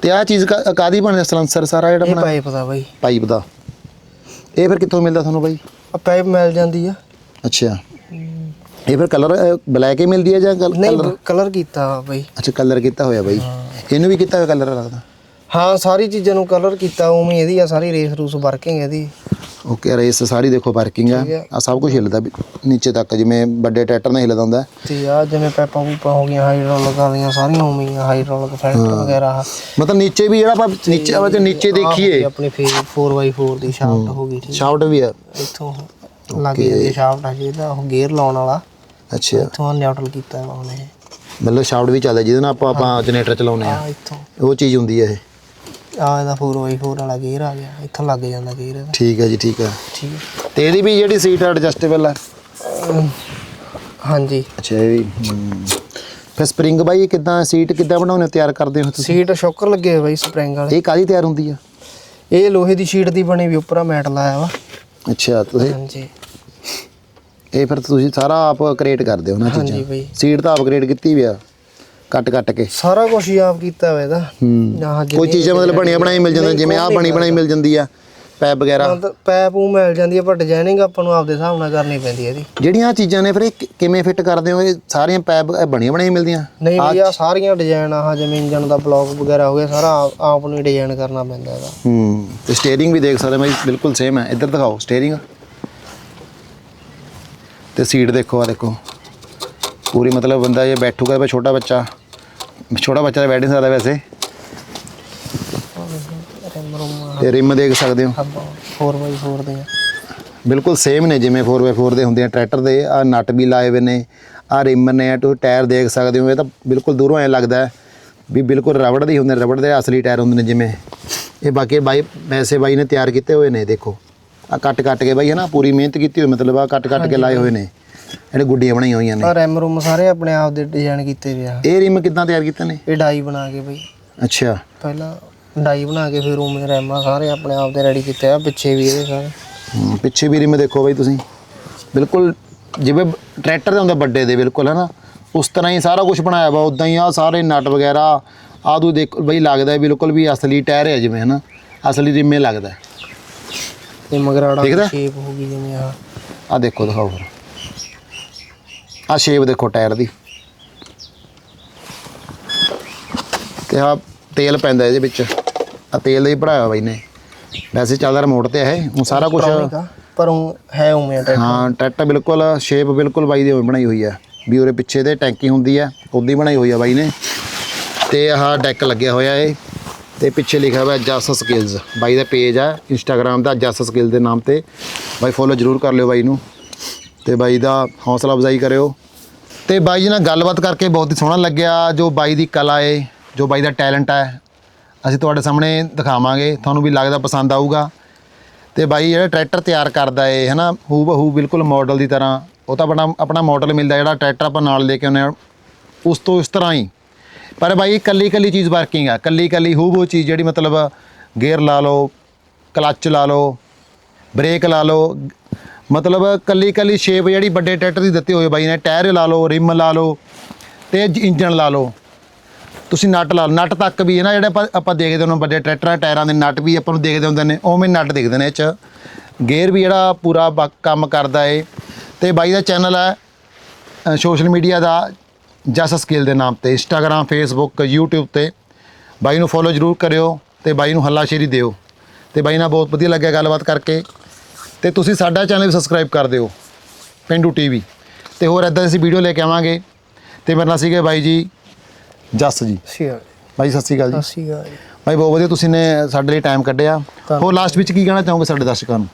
ਤੇ ਆਹ ਚੀਜ਼ ਕਾ- ਕਾਹਦੀ ਬਣਦਾ ਸਲੈਂਸਰ ਸਾਰਾ ਜਿਹੜਾ ਬਣਾ? ਪਾਈਪ ਦਾ ਬਈ। ਪਾਈਪ ਦਾ। ਇਹ ਫਿਰ ਕਿੱਥੋਂ ਮਿਲਦਾ ਤੁਹਾਨੂੰ ਬਾਈ? ਆ ਪਾਈਪ ਮਿਲ ਜਾਂਦੀ ਆ। ਅੱਛਾ। ਇਹ ਫਿਰ ਕਲਰ ਬਲੈਕ ਹੀ ਮਿਲਦੀ ਹੈ ਜਾਂ ਕਲਰ ਨਹੀਂ ਕਲਰ? ਕੀਤਾ ਬਈ। ਅੱਛਾ ਕਲਰ ਕੀਤਾ ਹੋਇਆ ਬਾਈ। ਇਹਨੂੰ ਵੀ ਕੀਤਾ ਹੋਇਆ ਕਲਰ ਲੱਗਦਾ? ਹਾਂ ਸਾਰੀ ਚੀਜ਼ਾਂ ਨੂੰ ਕਲਰ ਕੀਤਾ ਉਵੇਂ ਇਹਦੀ ਆ ਸਾਰੀ ਰੇਸ ਰੂਸ ਵਰਕਿੰਗ ਇਹਦੀ। ਓਕੇ ਰੇਸ ਸਾਰੀ ਦੇਖੋ ਪਾਰਕਿੰਗ ਆ। ਠੀਕ ਹੈ। ਆ ਸਭ ਕੁਝ ਹਿੱਲਦਾ ਵੀ ਨੀਚੇ ਤੱਕ ਜਿਵੇਂ ਵੱਡੇ ਟਰੈਕਟਰ ਨਾਲ ਹਿੱਲਦਾ ਹੁੰਦਾ। ਤੇ ਆ ਜਿਵੇਂ ਪੈਪਾਂ ਪੂਪਾਂ ਹੋ ਗਈਆਂ ਹਾਈਡ੍ਰੋਲਿਕ ਵਾਲੀਆਂ ਸਾਰੀਆਂ ਉਵੇਂ ਹੀ ਆ ਹਾਈਡ੍ਰੋਲਿਕ ਫਿਲਟਰ ਵਗੈਰਾ। ਆ ਮਤਲਬ ਨੀਚੇ ਵੀ ਜਿਹੜਾ ਆਪਾਂ ਨੀਚੇ ਆਪਾਂ ਜੇ ਨੀਚੇ ਦੇਖੀਏ। ਆਪਣੀ ਫੇ 4x4 ਦੀ ਸ਼ਾਫਟ ਹੋ। ਗਈ ਠੀਕ ਸ਼ਾਫਟ ਵੀ ਆ। ਇੱਥੋਂ ਲੱਗ ਜਾਂਦੀ ਸ਼ਾਫਟ ਆ ਜਿਹਦਾ ਉਹ ਗੇਅਰ ਲਾਉਣ ਵਾਲਾ। ਅੱਛਾ। ਇੱਥੋਂ ਨਿਊਟਰਲ ਕੀਤਾ ਵਾ ਉਹਨੇ। ਮਤਲਬ ਸ਼ਾਫਟ ਵੀ ਚੱਲਦਾ ਜਿਹਦੇ ਨਾਲ ਆਪਾਂ ਆਪਾਂ ਜਨਰੇਟਰ ਚਲਾਉਨੇ ਆ ਆ ਇੱਥੋਂ। ਉਹ ਚੀਜ਼ ਹੁੰਦੀ ਹੈ ਇਹ। ਆ ਇਹਦਾ 4x4 ਵਾਲਾ ਗੇਅਰ ਆ ਗਿਆ। ਇੱਥੋਂ ਲੱਗ ਜਾਂਦਾ ਗੇਅਰ ਇਹਦਾ। ਠੀਕ ਹੈ ਜੀ ਠੀਕ ਹੈ। ਠੀਕ ਹੈ। ਤੇ ਇਹਦੀ ਵੀ ਜਿਹੜੀ ਸੀਟ ਐਡਜਸਟੇਬਲ ਆ? ਅਮ, ਹਾਂਜੀ। ਅੱਛਾ ਇਹ ਵੀ ਹਮ। ਫਿਰ ਸਪਰਿੰਗ ਬਾਈ ਕਿਦਾਂ ਸੀਟ ਕਿਦਾਂ ਬਣਾਉਣੇ ਤਿਆਰ ਕਰਦੇ ਹੋ ਤੁਸੀਂ? ਸੀਟ ਸ਼ੌਕਰ ਲੱਗੇ ਹੋਏ ਬਾਈ ਸਪ੍ਰਿੰਗ ਵਾਲੇ। ਇਹ ਕਾਦੀ ਤਿਆਰ ਹੁੰਦੀ ਆ? ਇਹ ਲੋਹੇ ਦੀ ਸ਼ੀਟ ਦੀ ਬਣੀ ਵੀ ਉੱਪਰ ਮੈਟ ਲਾਇਆ ਵਾ। ਅੱਛਾ ਤੁਸੀਂ? ਹਾਂਜੀ। ਇਹ ਫਿਰ ਤੁਸੀਂ ਸਾਰਾ ਆਪ ਕ੍ਰੀਏਟ ਕਰਦੇ ਹੋ ਨਾ ਹਾਂਜੀ ਚੀਜ਼ਾਂ? ਬਈ। ਸੀਟ ਤਾਂ ਆਪ ਕ੍ਰੀਏਟ ਕੀਤੀ ਵੀ ਆ। ਕੱਟ ਕੱਟ ਕੇ। ਸਾਰਾ ਕੁਝ ਹੀ ਆਪ ਕੀਤਾ ਹੋਇਆ ਇਹਦਾ। ਹੂੰ। ਕੋਈ ਚੀਜ਼ਾਂ ਮਤਲਬ ਬਣੀਆਂ ਬਣਾਈ ਮਿਲ ਜਾਂਦੀਆਂ ਜਿਵੇਂ ਆਹ ਬਣੀ ਬਣਾਈ ਮਿਲ ਜਾਂਦੀ ਆ ਪੈਪ ਵਗੈਰਾ। ਪੈਪ ਉਹ ਮਿਲ ਜਾਂਦੀ ਹੈ ਪਰ ਡਿਜ਼ਾਈਨਿੰਗ ਆਪਾਂ ਨੂੰ ਆਪਦੇ ਹਿਸਾਬ ਨਾਲ ਕਰਨੀ ਪੈਂਦੀ ਹੈ ਇਹਦੀ। ਜਿਹੜੀਆਂ ਚੀਜ਼ਾਂ ਨੇ ਫਿਰ ਇਹ ਕਿਵੇਂ ਫਿੱਟ ਕਰਦੇ ਹੋ? ਇਹ ਸਾਰੀਆਂ ਪੈਪ ਇਹ ਬਣੀਆਂ ਬਣਾਈਆਂ ਮਿਲਦੀਆਂ? ਨਹੀਂ ਵੀ ਆ ਸਾਰੀਆਂ ਡਿਜ਼ਾਈਨ ਆਹ ਜਿਵੇਂ ਇੰਜਨ ਦਾ ਬਲੌਕ ਵਗੈਰਾ ਹੋ ਗਿਆ ਸਾਰਾ ਆਪ- ਨੂੰ ਡਿਜ਼ਾਈਨ ਕਰਨਾ ਪੈਂਦਾ ਇਹਦਾ। ਹੂੰ ਤੇ ਸਟੀਅਰਿੰਗ ਵੀ ਦੇਖ ਸਕਦੇ ਮੈਂ ਬਿਲਕੁਲ ਸੇਮ ਹੈ ਇੱਧਰ ਦਿਖਾਓ ਸਟੀਅਰਿੰਗ ਤੇ ਸੀਟ ਦੇਖੋ ਆ ਦੇਖੋ। ਪੂਰੀ ਮਤਲਬ ਬੰਦਾ ਜੇ ਬੈਠੂਗਾ ਤਾਂ ਛੋਟਾ ਬੱਚਾ। ਛੋਟਾ ਬੱਚਾ ਤਾਂ ਬੈਠ ਨਹੀਂ ਸਕਦਾ ਵੈਸੇ। ਰਿਮ ਰੁਮ ਤੇ ਰਿਮ ਦੇਖ ਸਕਦੇ ਹੋ। ਹੱਬਾਂ 4x4 ਦੇ ਆ। ਬਿਲਕੁਲ ਸੇਮ ਨੇ ਜਿਵੇਂ 4x4 ਦੇ ਹੁੰਦੇ ਆ ਟਰੈਕਟਰ ਦੇ ਆ ਨਟ ਵੀ ਲਾਏ ਹੋਏ ਨੇ ਆ ਰਿਮ ਨੇ ਆ ਤੁਸੀਂ ਟਾਇਰ ਦੇਖ ਸਕਦੇ ਹੋ ਇਹ ਤਾਂ ਬਿਲਕੁਲ ਦੂਰੋਂ ਐ ਲੱਗਦਾ ਹੈ ਵੀ ਬਿਲਕੁਲ ਰਬੜ ਦੇ ਹੁੰਦੇ ਰਬੜ ਦੇ ਅਸਲੀ ਟਾਇਰ ਹੁੰਦੇ ਨੇ ਜਿਵੇਂ। ਇਹ ਬਾਕੀ ਬਾਈ ਵੈਸੇ ਬਾਈ ਨੇ ਤਿਆਰ ਕੀਤੇ ਹੋਏ ਨੇ ਦੇਖੋ। ਆ ਕੱਟ ਕੱਟ ਕੇ ਬਾਈ ਹੈ ਨਾ ਪੂਰੀ ਮਿਹਨਤ ਕੀਤੀ ਹੋਈ ਮਤਲਬ ਆ ਕੱਟ ਕੱਟ ਕੇ ਲਾਏ ਹੋਏ ਨੇ। ਜਿਹੜੇ ਗੁੱਡੀਆਂ ਬਣਾਈਆਂ ਹੋਈਆਂ ਨੇ। ਆ ਰਿਮ ਰੁਮ ਸਾਰੇ ਆਪਣੇ ਆਪ ਦੇ ਡਿਜ਼ਾਈਨ ਕੀਤੇ ਹੋਏ ਆ। ਇਹ ਰਿਮ ਕਿੱਦਾਂ ਤਿਆਰ ਕੀਤੇ ਨੇ? ਇਹ ਡਾਈ ਬਣਾ ਕੇ ਬਈ। ਅੱਛਾ। ਪਹਿਲਾਂ ਡਾਈ ਬਣਾ ਕੇ ਫਿਰ ਉਵੇਂ ਰੈਮਾਂ ਸਾਰੇ ਆਪਣੇ ਆਪ ਦੇ ਰੈਡੀ ਕੀਤੇ ਆ ਪਿੱਛੇ ਵੀ ਇਹਦੇ ਸਾਰੇ। ਹਮ, ਪਿੱਛੇ ਵੀ ਰਿਮ ਦੇਖੋ ਬਾਈ ਤੁਸੀਂ। ਬਿਲਕੁਲ ਜਿਵੇਂ ਟਰੈਕਟਰ ਦੇ ਹੁੰਦੇ ਵੱਡੇ ਦੇ ਬਿਲਕੁਲ ਹੈ ਨਾ ਉਸ ਤਰ੍ਹਾਂ ਹੀ ਸਾਰਾ ਕੁਝ ਬਣਾਇਆ ਵਾ ਉਦਾਂ ਹੀ ਆ ਸਾਰੇ ਨਟ ਵਗੈਰਾ। ਆਦੂ ਦੇਖ ਬਈ ਲੱਗਦਾ ਹੈ ਬਿਲਕੁਲ ਵੀ ਅਸਲੀ ਟਾਇਰ ਹੈ ਜਿਵੇਂ ਹੈ ਨਾ ਅਸਲੀ ਰਿਮੇ ਲੱਗਦਾ। ਤੇ ਮਗਰਾੜਾ ਦਿਖਦਾ? ਸ਼ੇਪ ਹੋ ਗਈ ਜਿਵੇਂ ਆ ਆ ਦੇਖੋ ਦਿਖਾਓ ਫਿਰ। ਆ ਸ਼ੇਪ ਦੇਖੋ ਟਾਇਰ ਦੀ। ਤੇ ਆ ਤੇਲ ਪੈਂਦਾ ਇਹਦੇ ਵਿੱਚ। ਆ ਤੇਲ ਦਾ ਹੀ ਭਰਾਇਆ ਬਾਈ ਨੇ ਵੈਸੇ ਚੱਲਦਾ ਰਿਮੋਟ ਤੇ ਹੈ ਉਹ ਸਾਰਾ ਕੁਝ ਪਰ ਉਹ ਹੈ ਉਵੇਂ ਟਰੈਕਟਰ ਹਾਂ ਟਰੈਕਟਰ ਬਿਲਕੁਲ ਸ਼ੇਪ ਬਿਲਕੁਲ ਬਾਈ ਦੀ ਉਵੇਂ ਬਣਾਈ ਹੋਈ ਹੈ ਵੀ ਉਹਦੇ ਪਿੱਛੇ ਤੇ ਟੈਂਕੀ ਹੁੰਦੀ ਹੈ ਉਦੀ ਬਣਾਈ ਹੋਈ ਆ ਬਾਈ ਨੇ। ਤੇ ਆਹ ਡੈਕ ਲੱਗਿਆ ਹੋਇਆ ਏ ਤੇ ਪਿੱਛੇ ਲਿਖਿਆ ਹੋਇਆ ਜਸ ਸਕਿੱਲਸ ਬਾਈ ਦਾ ਪੇਜ ਆ ਇੰਸਟਾਗ੍ਰam ਦਾ ਜਸ ਸਕਿੱਲ ਦੇ ਨਾਮ ਤੇ। ਬਾਈ ਫੋਲੋ ਜਰੂਰ ਕਰ ਲਿਓ ਬਾਈ ਨੂੰ। ਤੇ ਬਾਈ ਦਾ ਹੌਸਲਾ ਅਫਜ਼ਾਈ ਕਰਿਓ। ਤੇ ਬਾਈ ਜੀ ਨਾਲ ਗੱਲਬਾਤ ਕਰਕੇ ਬਹੁਤ ਹੀ ਸੋਹਣਾ ਲੱਗਿਆ ਜੋ ਬਾਈ ਦੀ ਕਲਾ ਏ, ਜੋ ਬਾਈ ਦਾ ਟੈਲੈਂਟ ਹੈ ਅਸੀਂ ਤੁਹਾਡੇ ਸਾਹਮਣੇ ਦਿਖਾਵਾਂਗੇ, ਤੁਹਾਨੂੰ ਵੀ ਲੱਗਦਾ ਪਸੰਦ ਆਊਗਾ। ਤੇ ਬਾਈ ਜਿਹੜਾ ਟਰੈਕਟਰ ਤਿਆਰ ਕਰਦਾ ਏ, ਹਨਾ ਹੂ ਬਹੂ ਬਿਲਕੁਲ ਮਾਡਲ ਦੀ ਤਰ੍ਹਾਂ, ਉਹ ਤਾਂ ਆਪਣਾ ਆਪਣਾ ਮਾਡਲ ਮਿਲਦਾ ਜਿਹੜਾ ਟਰੈਕਟਰ ਆਪਾਂ ਨਾਲ ਲੈ ਕੇ ਆਉਂਦੇ ਹਾਂ, ਉਸ ਤੋਂ ਇਸ ਤਰ੍ਹਾਂ ਹੀ। ਪਰ ਬਾਈ ਕੱਲੀ ਕੱਲੀ ਚੀਜ਼ ਵਰਕਿੰਗ ਆ ਕੱਲੀ ਕੱਲੀ ਹੂ ਬਹੂ ਚੀਜ਼ ਜਿਹੜੀ ਮਤਲਬ ਗੇਅਰ ਲਾ ਲਓ ਕਲੱਚ ਲਾ ਲਓ ਬ੍ਰੇਕ ਲਾ ਲਓ ਮਤਲਬ ਕੱਲੀ ਕੱਲੀ ਸ਼ੇਪ ਜਿਹੜੀ ਵੱਡੇ ਟਰੈਕਟਰ ਦੀ ਦਿੱਤੀ ਹੋਈ ਬਾਈ ਨੇ ਟਾਇਰ ਲਾ ਲਓ ਰਿਮ ਲਾ ਲਓ ਤੇ ਇੰਜਨ ਲਾ ਲਓ। ਤੁਸੀਂ ਨਟ ਲਾ ਲਓ। ਨਟ ਤੱਕ ਵੀ ਹੈ ਨਾ ਜਿਹੜਾ ਆਪਾਂ ਆਪਾਂ ਦੇਖਦੇ ਹਾਂ ਵੱਡੇ ਟਰੈਕਟਰਾਂ, ਟਾਇਰਾਂ ਦੇ ਨਟ ਵੀ ਆਪਾਂ ਨੂੰ ਦੇਖਦੇ ਹੁੰਦੇ ਨੇ, ਉਵੇਂ ਨਟ ਦੇਖਦੇ ਨੇ ਇਹ ਚ। ਗੇਅਰ ਵੀ ਜਿਹੜਾ ਪੂਰਾ ਬ- ਕੰਮ ਕਰਦਾ ਏ। ਤੇ ਬਾਈ ਦਾ ਚੈਨਲ ਹੈ ਸੋਸ਼ਲ ਮੀਡੀਆ ਦਾ ਜਸ ਸਕਿੱਲ ਦੇ ਨਾਮ ਤੇ ਇੰਸਟਾਗ੍ਰam ਫੇਸਬੁੱਕ YouTube ਤੇ। ਬਾਈ ਨੂੰ ਫੋਲੋ ਜਰੂਰ ਕਰਿਓ ਤੇ ਬਾਈ ਨੂੰ ਹੱਲਾਸ਼ੇਰੀ ਦਿਓ। ਤੇ ਬਾਈ ਨਾਲ ਬਹੁਤ ਵਧੀਆ ਲੱਗਿਆ ਗੱਲਬਾਤ ਕਰਕੇ। ਤੇ ਤੁਸੀਂ ਸਾਡਾ ਚੈਨਲ ਵੀ ਸਬਸਕ੍ਰਾਈਬ ਕਰ ਦਿਓ ਪਿੰਡੂ ਟੀਵੀ ਤੇ ਹੋਰ ਇਦਾਂ ਅਸੀਂ ਵੀਡੀਓ ਲੈ ਕੇ ਆਵਾਂਗੇ। ਤੇ ਮੇਰੇ ਨਾਲ ਸੀਗੇ ਬਾਈ ਜੀ ਜਸ ਜੀ। ਸ਼ੀਆ ਬਾਈ ਸਤਿ ਸ਼੍ਰੀ ਅਕਾਲ ਜੀ। ਸਤਿ ਸ਼੍ਰੀ ਅਕਾਲ। ਜੀ ਬਾਈ ਬਹੁਤ ਵਧੀਆ ਤੁਸੀਂ ਨੇ ਸਾਡੇ ਲਈ ਟਾਈਮ ਕੱਢਿਆ। ਹੋਰ ਲਾਸਟ ਵਿੱਚ ਕੀ ਕਹਿਣਾ ਚਾਹੋਗੇ ਸਾਡੇ ਦਰਸ਼ਕਾਂ ਨੂੰ?